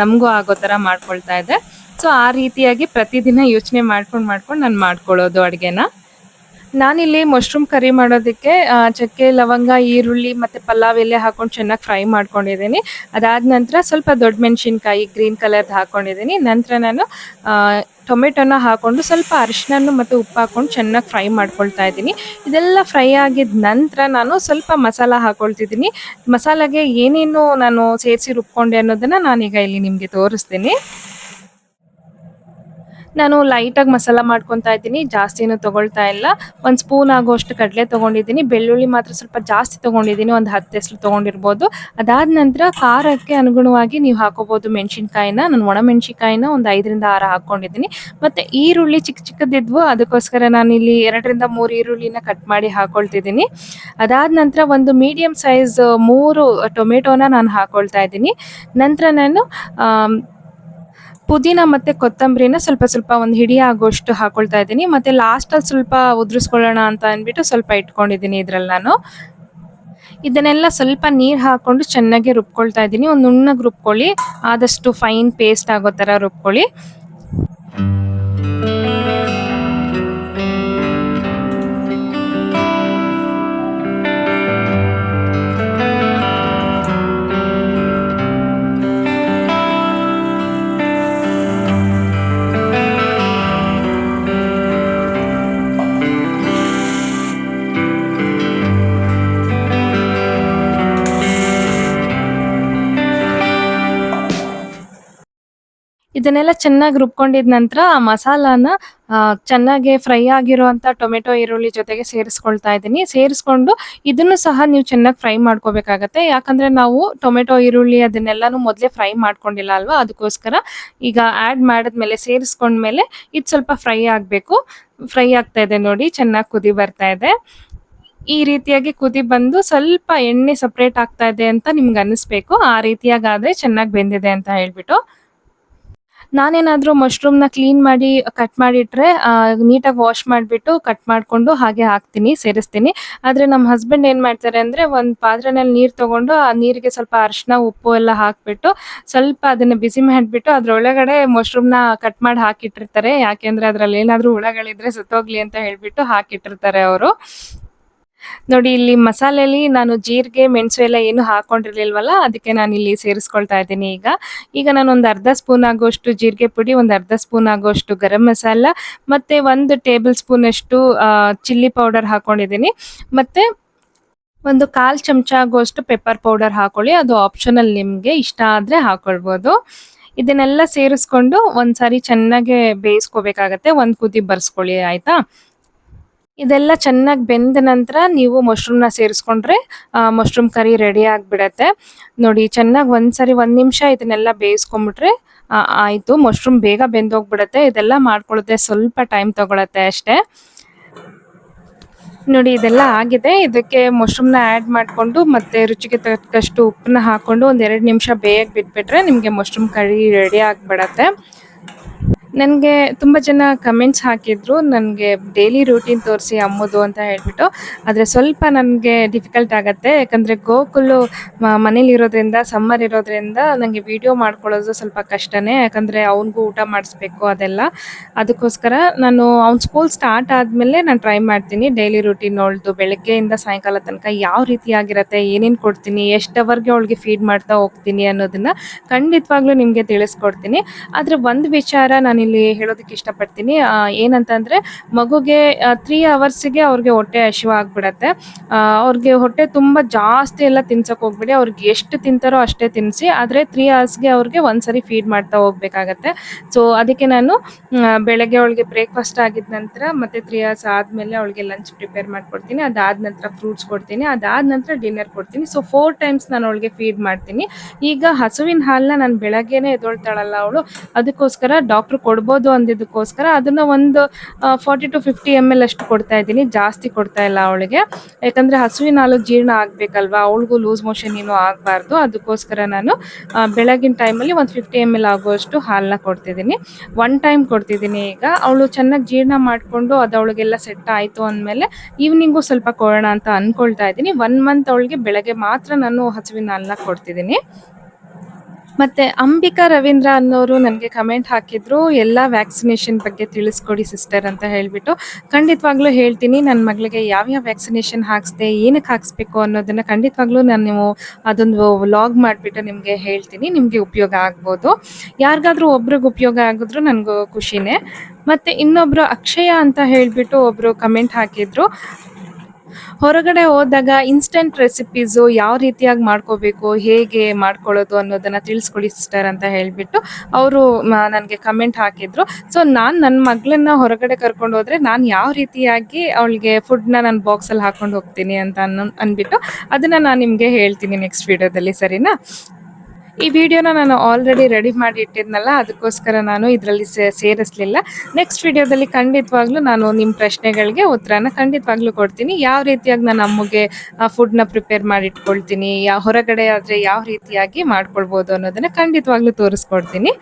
ನಮಗೂ ಆಗೋ ಥರ ಮಾಡ್ಕೊಳ್ತಾ ಇದ್ದೆ. ಸೊ ಆ ರೀತಿಯಾಗಿ ಪ್ರತಿದಿನ ಯೋಚನೆ ಮಾಡ್ಕೊಂಡು ಮಾಡ್ಕೊಂಡು ನಾನು ಮಾಡ್ಕೊಳ್ಳೋದು ಅಡುಗೆನ. ನಾನಿಲ್ಲಿ ಮಶ್ರೂಮ್ ಕರಿ ಮಾಡೋದಕ್ಕೆ ಚಕ್ಕೆ, ಲವಂಗ, ಈರುಳ್ಳಿ ಮತ್ತು ಪಲಾವ್ ಎಲೆ ಹಾಕೊಂಡು ಚೆನ್ನಾಗಿ ಫ್ರೈ ಮಾಡ್ಕೊಂಡಿದ್ದೀನಿ. ಅದಾದ ನಂತರ ಸ್ವಲ್ಪ ದೊಡ್ಡ ಮೆಣಸಿನ್ಕಾಯಿ ಗ್ರೀನ್ ಕಲರ್ದು ಹಾಕೊಂಡಿದ್ದೀನಿ. ನಂತರ ನಾನು ಟೊಮೆಟೊನ ಹಾಕ್ಕೊಂಡು ಸ್ವಲ್ಪ ಅರಿಶಿನ ಮತ್ತು ಉಪ್ಪು ಹಾಕ್ಕೊಂಡು ಚೆನ್ನಾಗಿ ಫ್ರೈ ಮಾಡ್ಕೊಳ್ತಾ ಇದ್ದೀನಿ. ಇದೆಲ್ಲ ಫ್ರೈ ಆಗಿದ ನಂತರ ನಾನು ಸ್ವಲ್ಪ ಮಸಾಲ ಹಾಕ್ಕೊಳ್ತಿದ್ದೀನಿ ಮಸಾಲೆಗೆ ಏನೇನು ನಾನು ಸೇರಿಸಿ ರುಬ್ಕೊಂಡೆ ಅನ್ನೋದನ್ನು ನಾನೀಗ ಇಲ್ಲಿ ನಿಮಗೆ ತೋರಿಸ್ತೀನಿ. ನಾನು ಲೈಟಾಗಿ ಮಸಾಲ ಮಾಡ್ಕೊತಾ ಇದ್ದೀನಿ ಜಾಸ್ತಿನೂ ತಗೊಳ್ತಾ ಇಲ್ಲ. ಒಂದು ಸ್ಪೂನ್ ಆಗೋಷ್ಟು ಕಡಲೆ ತೊಗೊಂಡಿದ್ದೀನಿ, ಬೆಳ್ಳುಳ್ಳಿ ಮಾತ್ರ ಸ್ವಲ್ಪ ಜಾಸ್ತಿ ತೊಗೊಂಡಿದ್ದೀನಿ, ಒಂದು ಹತ್ತು ಹೆಸರು ತೊಗೊಂಡಿರ್ಬೋದು. ಅದಾದ ನಂತರ ಖಾರಕ್ಕೆ ಅನುಗುಣವಾಗಿ ನೀವು ಹಾಕೋಬೋದು ಮೆಣಸಿನ್ಕಾಯಿನ, ನಾನು ಒಣ ಮೆಣಸಿನ್ಕಾಯಿನ ಒಂದು ಐದರಿಂದ ಆರು ಹಾಕ್ಕೊಂಡಿದ್ದೀನಿ ಮತ್ತು ಈರುಳ್ಳಿ ಚಿಕ್ಕ ಚಿಕ್ಕದಿದ್ವು, ಅದಕ್ಕೋಸ್ಕರ ನಾನು ಇಲ್ಲಿ ಎರಡರಿಂದ ಮೂರು ಈರುಳ್ಳಿನ ಕಟ್ ಮಾಡಿ ಹಾಕೊಳ್ತಿದ್ದೀನಿ. ಅದಾದ ನಂತರ ಒಂದು ಮೀಡಿಯಂ ಸೈಜ್ ಮೂರು ಟೊಮೆಟೊನ ನಾನು ಹಾಕೊಳ್ತಾ ಇದ್ದೀನಿ. ನಂತರ ನಾನು ಪುದೀನ ಮತ್ತೆ ಕೊತ್ತಂಬರಿನ ಸ್ವಲ್ಪ ಸ್ವಲ್ಪ ಒಂದು ಹಿಡಿ ಆಗೋಷ್ಟು ಹಾಕೊಳ್ತಾ ಇದ್ದೀನಿ. ಮತ್ತೆ ಲಾಸ್ಟ್ ಅಲ್ಲಿ ಸ್ವಲ್ಪ ಉದುರಿಸ್ಕೊಳ್ಳೋಣ ಅಂತ ಅಂದ್ಬಿಟ್ಟು ಸ್ವಲ್ಪ ಇಟ್ಕೊಂಡಿದ್ದೀನಿ ಇದ್ರಲ್ಲಿ ನಾನು ಇದನ್ನೆಲ್ಲ ಸ್ವಲ್ಪ ನೀರು ಹಾಕೊಂಡು ಚೆನ್ನಾಗಿ ರುಬ್ಕೊಳ್ತಾ ಇದ್ದೀನಿ. ಒಂದು ನುಣ್ಣಗೆ ರುಬ್ಕೊಳ್ಳಿ. ಆದಷ್ಟು ಫೈನ್ ಪೇಸ್ಟ್ ಆಗೋ ಥರ ರುಬ್ಕೊಳ್ಳಿ. ಇದನ್ನೆಲ್ಲ ಚೆನ್ನಾಗಿ ರುಬ್ಕೊಂಡಿದ ನಂತರ ಆ ಮಸಾಲಾನ ಚೆನ್ನಾಗಿ ಫ್ರೈ ಆಗಿರುವಂತ ಟೊಮೆಟೊ, ಈರುಳ್ಳಿ ಜೊತೆಗೆ ಸೇರಿಸ್ಕೊಳ್ತಾ ಇದ್ದೀನಿ. ಸೇರಿಸ್ಕೊಂಡು ಇದನ್ನು ಸಹ ನೀವು ಚೆನ್ನಾಗಿ ಫ್ರೈ ಮಾಡ್ಕೋಬೇಕಾಗತ್ತೆ. ಯಾಕಂದ್ರೆ ನಾವು ಟೊಮೆಟೊ, ಈರುಳ್ಳಿ ಅದನ್ನೆಲ್ಲಾನು ಮೊದಲೇ ಫ್ರೈ ಮಾಡ್ಕೊಂಡಿಲ್ಲ ಅಲ್ವಾ? ಅದಕ್ಕೋಸ್ಕರ ಈಗ ಆ್ಯಡ್ ಮಾಡಿದ್ಮೇಲೆ, ಸೇರಿಸ್ಕೊಂಡ್ಮೇಲೆ ಇದು ಸ್ವಲ್ಪ ಫ್ರೈ ಆಗಬೇಕು. ಫ್ರೈ ಆಗ್ತಾ ಇದೆ ನೋಡಿ, ಚೆನ್ನಾಗಿ ಕುದಿ ಬರ್ತಾ ಇದೆ. ಈ ರೀತಿಯಾಗಿ ಕುದಿ ಬಂದು ಸ್ವಲ್ಪ ಎಣ್ಣೆ ಸಪ್ರೇಟ್ ಆಗ್ತಾ ಇದೆ ಅಂತ ನಿಮ್ಗೆ ಅನ್ನಿಸ್ಬೇಕು ಆ ರೀತಿಯಾಗಾದರೆ ಚೆನ್ನಾಗಿ ಬೆಂದಿದೆ ಅಂತ ಹೇಳ್ಬಿಟ್ಟು. ನಾನೇನಾದ್ರೂ ಮಶ್ರೂಮ್ನ ಕ್ಲೀನ್ ಮಾಡಿ ಕಟ್ ಮಾಡಿಟ್ರೆ ನೀಟಾಗಿ ವಾಶ್ ಮಾಡಿಬಿಟ್ಟು ಕಟ್ ಮಾಡಿಕೊಂಡು ಹಾಗೆ ಹಾಕ್ತೀನಿ, ಸೇರಿಸ್ತೀನಿ. ಆದರೆ ನಮ್ಮ ಹಸ್ಬೆಂಡ್ ಏನು ಮಾಡ್ತಾರೆ ಅಂದರೆ ಒಂದು ಪಾತ್ರೆನಲ್ಲಿ ನೀರು ತಗೊಂಡು ಆ ನೀರಿಗೆ ಸ್ವಲ್ಪ ಅರಿಶಿನ, ಉಪ್ಪು ಎಲ್ಲ ಹಾಕಿಬಿಟ್ಟು ಸ್ವಲ್ಪ ಅದನ್ನು ಬಿಸಿ ಮಾಡಿಬಿಟ್ಟು ಮಶ್ರೂಮ್ ಮಶ್ರೂಮ್ನ ಕಟ್ ಮಾಡಿ ಹಾಕಿಟ್ಟಿರ್ತಾರೆ. ಯಾಕೆಂದರೆ ಅದರಲ್ಲಿ ಏನಾದರೂ ಹುಳಗಳಿದ್ರೆ ಸುತ್ತೋಗ್ಲಿ ಅಂತ ಹೇಳ್ಬಿಟ್ಟು ಹಾಕಿಟ್ಟಿರ್ತಾರೆ ಅವರು. ನೋಡಿ, ಇಲ್ಲಿ ಮಸಾಲೆಲಿ ನಾನು ಜೀರಿಗೆ, ಮೆಣಸು ಎಲ್ಲ ಏನು ಹಾಕೊಂಡಿರ್ಲಿಲ್ವಲ್ಲ, ಅದಕ್ಕೆ ನಾನು ಇಲ್ಲಿ ಸೇರಿಸ್ಕೊಳ್ತಾ ಇದ್ದೀನಿ ಈಗ. ಈಗ ನಾನು ಒಂದು ಅರ್ಧ ಸ್ಪೂನ್ ಆಗೋಷ್ಟು ಜೀರಿಗೆ ಪುಡಿ, ಒಂದು ಅರ್ಧ ಸ್ಪೂನ್ ಆಗೋಷ್ಟು ಗರಂ ಮಸಾಲ, ಮತ್ತೆ ಒಂದು ಟೇಬಲ್ ಸ್ಪೂನ್ ಅಷ್ಟು ಚಿಲ್ಲಿ ಪೌಡರ್ ಹಾಕೊಂಡಿದ್ದೀನಿ. ಮತ್ತೆ ಒಂದು ಕಾಲ್ ಚಮಚ ಆಗುವಷ್ಟು ಪೆಪ್ಪರ್ ಪೌಡರ್ ಹಾಕೊಳ್ಳಿ, ಅದು ಆಪ್ಷನಲ್ ನಿಮಗೆ ಇಷ್ಟ ಆದರೆ ಹಾಕೊಳ್ಬೋದು. ಇದನ್ನೆಲ್ಲ ಸೇರಿಸ್ಕೊಂಡು ಒಂದ್ಸಾರಿ ಚೆನ್ನಾಗಿ ಬೇಯಿಸ್ಕೋಬೇಕಾಗತ್ತೆ, ಒಂದು ಕುದಿ ಬರ್ಸ್ಕೊಳ್ಳಿ, ಆಯ್ತಾ? ಇದೆಲ್ಲ ಚೆನ್ನಾಗಿ ಬೆಂದ ನಂತರ ನೀವು ಮಶ್ರೂಮ್ನ ಸೇರಿಸ್ಕೊಂಡ್ರೆ ಮಶ್ರೂಮ್ ಕರಿ ರೆಡಿ ಆಗಿಬಿಡತ್ತೆ. ನೋಡಿ, ಚೆನ್ನಾಗಿ ಒಂದ್ಸರಿ ಒಂದು ನಿಮಿಷ ಇದನ್ನೆಲ್ಲ ಬೇಯಿಸ್ಕೊಂಬಿಟ್ರೆ ಆಯಿತು. ಮಶ್ರೂಮ್ ಬೇಗ ಬೆಂದೋಗ್ಬಿಡತ್ತೆ. ಇದೆಲ್ಲ ಮಾಡ್ಕೊಳ್ಳುತ್ತೆ ಸ್ವಲ್ಪ ಟೈಮ್ ತೊಗೊಳತ್ತೆ ಅಷ್ಟೇ. ನೋಡಿ, ಇದೆಲ್ಲ ಆಗಿದೆ. ಇದಕ್ಕೆ ಮಶ್ರೂಮ್ನ ಆ್ಯಡ್ ಮಾಡಿಕೊಂಡು, ಮತ್ತೆ ರುಚಿಗೆ ತಕ್ಕಷ್ಟು ಉಪ್ಪನ್ನ ಒಂದು ಎರಡು ನಿಮಿಷ ಬೇಯಕ್ಕೆ ಬಿಟ್ಬಿಟ್ರೆ ನಿಮಗೆ ಮಶ್ರೂಮ್ ಕರಿ ರೆಡಿ ಆಗಿಬಿಡತ್ತೆ. ನನಗೆ ತುಂಬ ಜನ ಕಮೆಂಟ್ಸ್ ಹಾಕಿದ್ರು, ನನಗೆ ಡೈಲಿ ರೂಟೀನ್ ತೋರಿಸಿ ಅಮ್ಮದು ಅಂತ ಹೇಳ್ಬಿಟ್ಟು. ಆದರೆ ಸ್ವಲ್ಪ ನನಗೆ ಡಿಫಿಕಲ್ಟ್ ಆಗುತ್ತೆ, ಯಾಕಂದರೆ ಗೋಕುಲು ಮನೇಲಿರೋದ್ರಿಂದ ಸಮ್ಮರ್ ಇರೋದ್ರಿಂದ ನನಗೆ ವಿಡಿಯೋ ಮಾಡ್ಕೊಳ್ಳೋದು ಸ್ವಲ್ಪ ಕಷ್ಟನೇ. ಯಾಕಂದರೆ ಅವನಿಗೂ ಊಟ ಮಾಡಿಸ್ಬೇಕು ಅದೆಲ್ಲ. ಅದಕ್ಕೋಸ್ಕರ ನಾನು ಅವ್ನ ಸ್ಕೂಲ್ ಸ್ಟಾರ್ಟ್ ಆದಮೇಲೆ ನಾನು ಟ್ರೈ ಮಾಡ್ತೀನಿ ಡೈಲಿ ರೂಟೀನ್ ಅವಳದು ಬೆಳಗ್ಗೆಯಿಂದ ಸಾಯಂಕಾಲ ತನಕ ಯಾವ ರೀತಿಯಾಗಿರುತ್ತೆ ಏನೇನು ಕೊಡ್ತೀನಿ, ಎಷ್ಟು ಅವರ್ಗೆ ಅವಳಿಗೆ ಫೀಡ್ ಮಾಡ್ತಾ ಹೋಗ್ತೀನಿ ಅನ್ನೋದನ್ನ ಖಂಡಿತವಾಗ್ಲೂ ನಿಮಗೆ ತಿಳಿಸ್ಕೊಡ್ತೀನಿ. ಆದರೆ ಒಂದು ವಿಚಾರ ನಾನಿಲ್ಲಿ ಹೇಳೋದಕ್ಕೆ ಇಷ್ಟಪಡ್ತೀನಿ. ಪಡ್ತೀನಿ ಏನಂತಂದ್ರೆ ಮಗುಗೆ ತ್ರೀ ಅವರ್ಸಿಗೆ ಅವ್ರಿಗೆ ಹೊಟ್ಟೆ ಹಸಿವು ಆಗ್ಬಿಡತ್ತೆ. ಆ, ಅವ್ರಿಗೆ ಹೊಟ್ಟೆ ತುಂಬಾ ಜಾಸ್ತಿ ಎಲ್ಲ ತಿನ್ಸಕ್ ಹೋಗ್ಬಿಡಿ. ಅವ್ರಿಗೆ ಎಷ್ಟು ತಿಂತಾರೋ ಅಷ್ಟೇ ತಿನ್ಸಿ ಆದ್ರೆ ತ್ರೀ ಅವರ್ಸ್ಗೆ ಅವ್ರಿಗೆ ಒಂದ್ಸರಿ ಫೀಡ್ ಮಾಡ್ತಾ ಹೋಗ್ಬೇಕಾಗತ್ತೆ. ಸೊ ಅದಕ್ಕೆ ನಾನು ಬೆಳಗ್ಗೆ ಅವಳಿಗೆ ಬ್ರೇಕ್ಫಾಸ್ಟ್ ಆಗಿದ ನಂತರ ಮತ್ತೆ ತ್ರೀ ಅವರ್ಸ್ ಆದ್ಮೇಲೆ ಅವಳಿಗೆ ಲಂಚ್ ಪ್ರಿಪೇರ್ ಮಾಡ್ಕೊಡ್ತೀನಿ. ಅದಾದ ನಂತರ ಫ್ರೂಟ್ಸ್ ಕೊಡ್ತೀನಿ. ಅದಾದ ನಂತರ ಡಿನ್ನರ್ ಕೊಡ್ತೀನಿ. ಸೊ ಫೋರ್ ಟೈಮ್ಸ್ ನಾನು ಅವಳಿಗೆ ಫೀಡ್ ಮಾಡ್ತೀನಿ. ಈಗ ಹಸುವಿನ ಹಾಲನ್ನ ನಾನು ಬೆಳಗ್ಗೆನೆ ಎದೊಳ್ತಾಳಲ್ಲ ಅವಳು ಅದಕ್ಕೋಸ್ಕರ ಡಾಕ್ಟ್ರು ಕೊಡ್ಬೋದು ಅಂದಿದ್ದಕ್ಕೋಸ್ಕರ ಅದನ್ನ ಒಂದು forty to fifty M L ಅಷ್ಟು ಕೊಡ್ತಾ ಇದ್ದೀನಿ. ಜಾಸ್ತಿ ಕೊಡ್ತಾ ಇಲ್ಲ ಅವಳಿಗೆ. ಯಾಕಂದ್ರೆ ಹಸುವಿನ ಹಾಲು ಜೀರ್ಣ ಆಗ್ಬೇಕಲ್ವಾ? ಅವಳಿಗೂ ಲೂಸ್ ಮೋಷನ್ ಏನು ಆಗಬಾರ್ದು. ಅದಕ್ಕೋಸ್ಕರ ನಾನು ಬೆಳಗಿನ ಟೈಮಲ್ಲಿ ಒಂದು ಫಿಫ್ಟಿ ಎಂ ಎಲ್ ಆಗುವಷ್ಟು ಹಾಲನ್ನ ಕೊಡ್ತಿದ್ದೀನಿ. ಒನ್ ಟೈಮ್ ಕೊಡ್ತಿದ್ದೀನಿ ಈಗ. ಅವಳು ಚೆನ್ನಾಗಿ ಜೀರ್ಣ ಮಾಡಿಕೊಂಡು ಅದು ಅವಳಿಗೆಲ್ಲ ಸೆಟ್ ಆಯಿತು ಅಂದಮೇಲೆ ಈವ್ನಿಂಗು ಸ್ವಲ್ಪ ಕೊಡೋಣ ಅಂತ ಅಂದ್ಕೊಳ್ತಾ ಇದ್ದೀನಿ. ಒನ್ ಮಂತ್ ಅವಳಿಗೆ ಬೆಳಗ್ಗೆ ಮಾತ್ರ ನಾನು ಹಸುವಿನ ಹಾಲನ್ನ ಕೊಡ್ತಿದ್ದೀನಿ. ಮತ್ತೆ ಅಂಬಿಕಾ ರವೀಂದ್ರ ಅನ್ನೋರು ನನಗೆ ಕಮೆಂಟ್ ಹಾಕಿದ್ರು, ಎಲ್ಲ ವ್ಯಾಕ್ಸಿನೇಷನ್ ಬಗ್ಗೆ ತಿಳಿಸ್ಕೊಡಿ ಸಿಸ್ಟರ್ ಅಂತ ಹೇಳ್ಬಿಟ್ಟು. ಖಂಡಿತವಾಗ್ಲೂ ಹೇಳ್ತೀನಿ ನನ್ನ ಮಗಳಿಗೆ ಯಾವ್ಯಾವ ವ್ಯಾಕ್ಸಿನೇಷನ್ ಹಾಕಿಸ್ದೆ ಏನಕ್ಕೆ ಹಾಕಿಸ್ಬೇಕು ಅನ್ನೋದನ್ನ ಖಂಡಿತವಾಗ್ಲೂ ನಾನು ಅದೊಂದು ವ್ಲಾಗ್ ಮಾಡಿಬಿಟ್ಟು ನಿಮಗೆ ಹೇಳ್ತೀನಿ, ನಿಮಗೆ ಉಪಯೋಗ ಆಗ್ಬೋದು. ಯಾರಿಗಾದ್ರೂ ಒಬ್ರಿಗೆ ಉಪಯೋಗ ಆಗಿದ್ರು ನನಗೂ ಖುಷಿನೇ. ಮತ್ತೆ ಇನ್ನೊಬ್ಬರು ಅಕ್ಷಯ ಅಂತ ಹೇಳ್ಬಿಟ್ಟು ಒಬ್ರು ಕಮೆಂಟ್ ಹಾಕಿದ್ರು. ಹೊರಗಡೆ ಹೋದಾಗ ಇನ್ಸ್ಟೆಂಟ್ ರೆಸಿಪೀಸು ಯಾವ ರೀತಿಯಾಗಿ ಮಾಡ್ಕೋಬೇಕು, ಹೇಗೆ ಮಾಡ್ಕೊಳ್ಳೋದು ಅನ್ನೋದನ್ನ ತಿಳಿಸ್ಕೊಡಿ ಸಿಸ್ಟರ್ ಅಂತ ಹೇಳಿಬಿಟ್ಟು ಅವರು ನನಗೆ ಕಮೆಂಟ್ ಹಾಕಿದ್ರು. ಸೊ ನಾನು ನನ್ನ ಮಗಳನ್ನ ಹೊರಗಡೆ ಕರ್ಕೊಂಡು ಹೋದರೆ ನಾನು ಯಾವ ರೀತಿಯಾಗಿ ಅವಳಿಗೆ ಫುಡ್ನ ನಾನು ಬಾಕ್ಸಲ್ಲಿ ಹಾಕೊಂಡು ಹೋಗ್ತೀನಿ ಅಂತ ಅನ್ನೋ ಅಂದ್ಬಿಟ್ಟು ಅದನ್ನು ನಾನು ನಿಮಗೆ ಹೇಳ್ತೀನಿ ನೆಕ್ಸ್ಟ್ ವೀಡಿಯೋದಲ್ಲಿ ಸರಿನಾ? ಈ ವಿಡಿಯೋನ ನಾನು ಆಲ್ರೆಡಿ ರೆಡಿ ಮಾಡಿ ಇಟ್ಟಿದ್ನಲ್ಲ, ಅದಕ್ಕೋಸ್ಕರ ನಾನು ಇದರಲ್ಲಿ ಸೇರಿಸಲಿಲ್ಲ. ನೆಕ್ಸ್ಟ್ ವಿಡಿಯೋದಲ್ಲಿ ಖಂಡಿತವಾಗ್ಲೂ ನಾನು ನಿಮ್ಮ ಪ್ರಶ್ನೆಗಳಿಗೆ ಉತ್ತರನ ಖಂಡಿತವಾಗ್ಲೂ ಕೊಡ್ತೀನಿ. ಯಾವ ರೀತಿಯಾಗಿ ನಾನು ಅಮ್ಮಗೆ ಫುಡ್ನ ಪ್ರಿಪೇರ್ ಮಾಡಿ ಇಟ್ಕೊಳ್ತೀನಿ ಯಾವ ಹೊರಗಡೆ ಆದರೆ ಯಾವ ರೀತಿಯಾಗಿ ಮಾಡ್ಕೊಳ್ಬೋದು ಅನ್ನೋದನ್ನು ಖಂಡಿತವಾಗ್ಲೂ ತೋರಿಸ್ಕೊಡ್ತೀನಿ.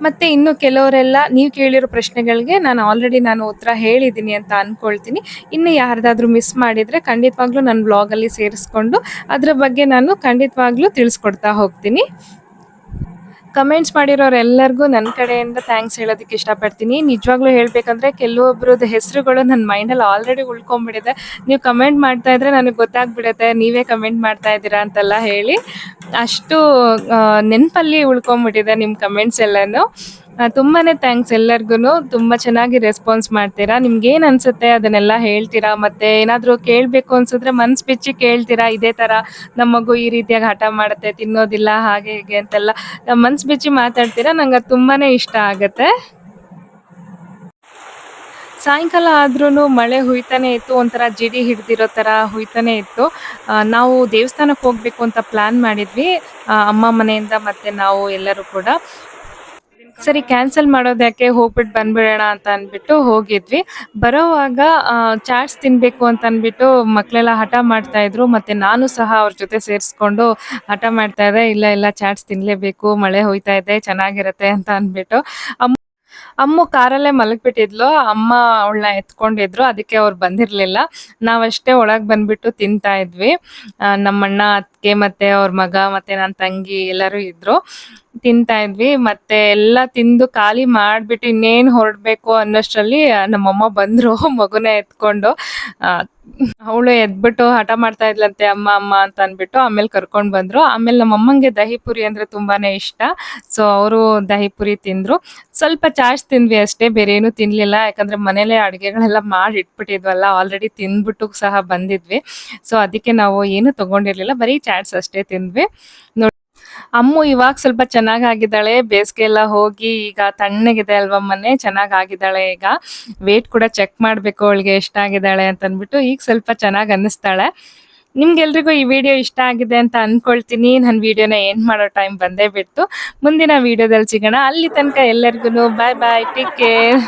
ಮತ್ತೆ ಇನ್ನು ಕೆಲವರೆಲ್ಲ ನೀವು ಕೇಳಿರೋ ಪ್ರಶ್ನೆಗಳಿಗೆ ನಾನು ಆಲ್ರೆಡಿ ನಾನು ಉತ್ತರ ಹೇಳಿದ್ದೀನಿ ಅಂತ ಅಂದ್ಕೊಳ್ತೀನಿ ಇನ್ನು ಯಾರ್ದಾದ್ರೂ ಮಿಸ್ ಮಾಡಿದ್ರೆ ಖಂಡಿತವಾಗ್ಲೂ ನನ್ನ ಬ್ಲಾಗಲ್ಲಿ ಸೇರಿಸ್ಕೊಂಡು ಅದರ ಬಗ್ಗೆ ನಾನು ಖಂಡಿತವಾಗ್ಲೂ ತಿಳಿಸ್ಕೊಡ್ತಾ ಹೋಗ್ತೀನಿ. ಕಮೆಂಟ್ಸ್ ಮಾಡಿರೋರೆಲ್ಲರಿಗೂ ನನ್ನ ಕಡೆಯಿಂದ ಥ್ಯಾಂಕ್ಸ್ ಹೇಳೋದಕ್ಕೆ ಇಷ್ಟಪಡ್ತೀನಿ. ನಿಜವಾಗ್ಲೂ ಹೇಳಬೇಕಂದ್ರೆ ಕೆಲವೊಬ್ರದ್ದು ಹೆಸರುಗಳು ನನ್ನ ಮೈಂಡಲ್ಲಿ ಆಲ್ರೆಡಿ ಉಳ್ಕೊಂಡ್ಬಿಟ್ಟಿದೆ ನೀವು ಕಮೆಂಟ್ ಮಾಡ್ತಾ ಇದ್ರೆ ನನಗೆ ಗೊತ್ತಾಗ್ಬಿಡುತ್ತೆ. ನೀವೇ ಕಮೆಂಟ್ ಮಾಡ್ತಾ ಇದ್ದೀರಾ ಅಂತೆಲ್ಲ ಹೇಳಿ. ಅಷ್ಟು ನೆನಪಲ್ಲಿ ಉಳ್ಕೊಂಬಿಟ್ಟಿದೆ ನಿಮ್ಮ ಕಮೆಂಟ್ಸ್ ಎಲ್ಲನೂ. ತುಂಬಾನೇ ಥ್ಯಾಂಕ್ಸ್ ಎಲ್ಲರಿಗೂ ತುಂಬಾ ಚೆನ್ನಾಗಿ ರೆಸ್ಪಾನ್ಸ್ ಮಾಡ್ತೀರಾ. ನಿಮ್ಗೆ ಏನ್ ಅನ್ಸುತ್ತೆ? ಅದನ್ನೆಲ್ಲ ಹೇಳ್ತೀರಾ? ಮತ್ತೆ ಏನಾದ್ರೂ ಕೇಳ್ಬೇಕು ಅನ್ಸಿದ್ರೆ ಮನ್ಸ್ ಬಿಚ್ಚಿ ಕೇಳ್ತೀರಾ? ಇದೇ ತರ ನಮ್ಮ ಮಗು ಈ ರೀತಿಯಾಗಿ ಹಠ ಮಾಡುತ್ತೆ, ತಿನ್ನೋದಿಲ್ಲ, ಹಾಗೆ ಹೀಗೆ ಅಂತೆಲ್ಲ ಮನ್ಸ್ ಬಿಚ್ಚಿ ಮಾತಾಡ್ತೀರಾ? ನಂಗೆ ತುಂಬಾನೇ ಇಷ್ಟ ಆಗತ್ತೆ. ಸಾಯಂಕಾಲ ಆದ್ರೂ ಮಳೆ ಹುಯ್ತಾನೆ ಇತ್ತು, ಒಂಥರ ಜಿಡಿ ಹಿಡ್ದಿರೋ ತರ ಹುಯ್ತಾನೆ ಇತ್ತು. ನಾವು ದೇವಸ್ಥಾನಕ್ಕೆ ಹೋಗ್ಬೇಕು ಅಂತ ಪ್ಲಾನ್ ಮಾಡಿದ್ವಿ. ಅಮ್ಮ ಮನೆಯಿಂದ ಮತ್ತೆ ನಾವು ಎಲ್ಲರೂ ಕೂಡ. ಸರಿ ಕ್ಯಾನ್ಸಲ್ ಮಾಡೋದ್ಯಾಕೆ ಹೋಗ್ಬಿಟ್ಟು ಬಂದ್ಬಿಡೋಣ ಅಂತ ಅಂದ್ಬಿಟ್ಟು ಹೋಗಿದ್ವಿ. ಬರೋವಾಗ ಚಾಟ್ಸ್ ತಿನ್ಬೇಕು ಅಂತ ಅಂದ್ಬಿಟ್ಟು ಮಕ್ಕಳೆಲ್ಲ ಹಠ ಮಾಡ್ತಾ ಇದ್ರು. ಮತ್ತೆ ನಾನು ಸಹ ಅವ್ರ ಜೊತೆ ಸೇರಿಸ್ಕೊಂಡು ಹಠ ಮಾಡ್ತಾ ಇದ್ದೆ. ಇಲ್ಲ ಇಲ್ಲ ಚಾಟ್ಸ್ ತಿನ್ಲೇಬೇಕು, ಮಳೆ ಹೋಯ್ತಾ ಇದೆ, ಚೆನ್ನಾಗಿರತ್ತೆ ಅಂತ ಅಂದ್ಬಿಟ್ಟು ಅಮ್ಮ ಅಮ್ಮ ಕಾರಲ್ಲೇ ಮಲಗ್ಬಿಟ್ಟಿದ್ಲು. ಅಮ್ಮ ಅವಳನ್ನ ಎತ್ಕೊಂಡಿದ್ರು. ಅದಕ್ಕೆ ಅವ್ರು ಬಂದಿರ್ಲಿಲ್ಲ. ನಾವಷ್ಟೇ ಒಳಗೆ ಬಂದ್ಬಿಟ್ಟು ತಿಂತಾ ಇದ್ವಿ. ನಮ್ಮಣ್ಣ ಅತ್ತಿಗೆ ಮತ್ತೆ ಅವ್ರ ಮಗ ಮತ್ತೆ ನನ್ನ ತಂಗಿ ಎಲ್ಲರೂ ಇದ್ರು. ತಿಂತಾ ಇದ್ವಿ. ಮತ್ತೆ ಎಲ್ಲ ತಿಂದು ಖಾಲಿ ಮಾಡ್ಬಿಟ್ಟು ಇನ್ನೇನ್ ಹೊರಡ್ಬೇಕು ಅನ್ನೋಷ್ಟ್ರಲ್ಲಿ ನಮ್ಮಮ್ಮ ಬಂದ್ರು *laughs* ಮಗುನ ಎತ್ಕೊಂಡು. ಅವಳು ಎದ್ಬಿಟ್ಟು ಹಠ ಮಾಡ್ತಾ ಇದ್ಲಂತೆ, ಅಮ್ಮ ಅಮ್ಮ ಅಂತ ಅನ್ಬಿಟ್ಟು ಆಮೇಲೆ ಕರ್ಕೊಂಡ್ ಬಂದ್ರು. ಆಮೇಲೆ ನಮ್ಮ ಅಮ್ಮಂಗೆ ದಹಿ ಪುರಿ ಅಂದ್ರೆ ತುಂಬಾನೇ ಇಷ್ಟ. ಸೊ, ಅವರು ದಹಿ ಪುರಿ ತಿಂದ್ರು. ಸ್ವಲ್ಪ ಚಾಟ್ಸ್ ತಿಂದ್ವಿ ಅಷ್ಟೇ, ಬೇರೆ ಏನು ತಿನ್ಲಿಲ್ಲ. ಯಾಕಂದ್ರೆ ಮನೇಲೆ ಅಡುಗೆಗಳೆಲ್ಲ ಮಾಡಿ ಇಟ್ಬಿಟ್ಟಿದ್ವಲ್ಲ, ಆಲ್ರೆಡಿ ತಿಂದ್ಬಿಟ್ಟು ಸಹ ಬಂದಿದ್ವಿ. ಸೊ, ಅದಕ್ಕೆ ನಾವು ಏನು ತಗೊಂಡಿರ್ಲಿಲ್ಲ. ಬರೀ ಚಾಟ್ಸ್ ಅಷ್ಟೇ ತಿಂದ್ವಿ. ನೋಡ್, ಅಮ್ಮು ಇವಾಗ ಸ್ವಲ್ಪ ಚೆನ್ನಾಗ್ ಆಗಿದ್ದಾಳೆ ಬೇಸಿಗೆ ಎಲ್ಲ ಹೋಗಿ ಈಗ ತಣ್ಣಗಿದೆ ಅಲ್ವಾ ಮನೆ? ಚೆನ್ನಾಗ್ ಆಗಿದ್ದಾಳೆ ಈಗ. ವೇಟ್ ಕೂಡ ಚೆಕ್ ಮಾಡ್ಬೇಕು ಅವಳಿಗೆ ಎಷ್ಟಾಗಿದ್ದಾಳೆ ಅಂತ ಅಂದ್ಬಿಟ್ಟು ಈಗ ಸ್ವಲ್ಪ ಚೆನ್ನಾಗ್ ಅನ್ನಿಸ್ತಾಳೆ. ನಿಮ್ಗೆಲ್ರಿಗೂ ಈ ವಿಡಿಯೋ ಇಷ್ಟ ಆಗಿದೆ ಅಂತ ಅನ್ಕೊಳ್ತೀನಿ. ನನ್ನ ವಿಡಿಯೋನ ಏನ್ ಮಾಡೋ ಟೈಮ್ ಬಂದೇ ಬಿಟ್ಟು ಮುಂದಿನ ವಿಡಿಯೋದಲ್ಲಿ ಸಿಗೋಣ. ಅಲ್ಲಿ ತನಕ ಎಲ್ಲರಿಗೂ ಬಾಯ್ ಬಾಯ್ ಟೇಕ್ ಕೇರ್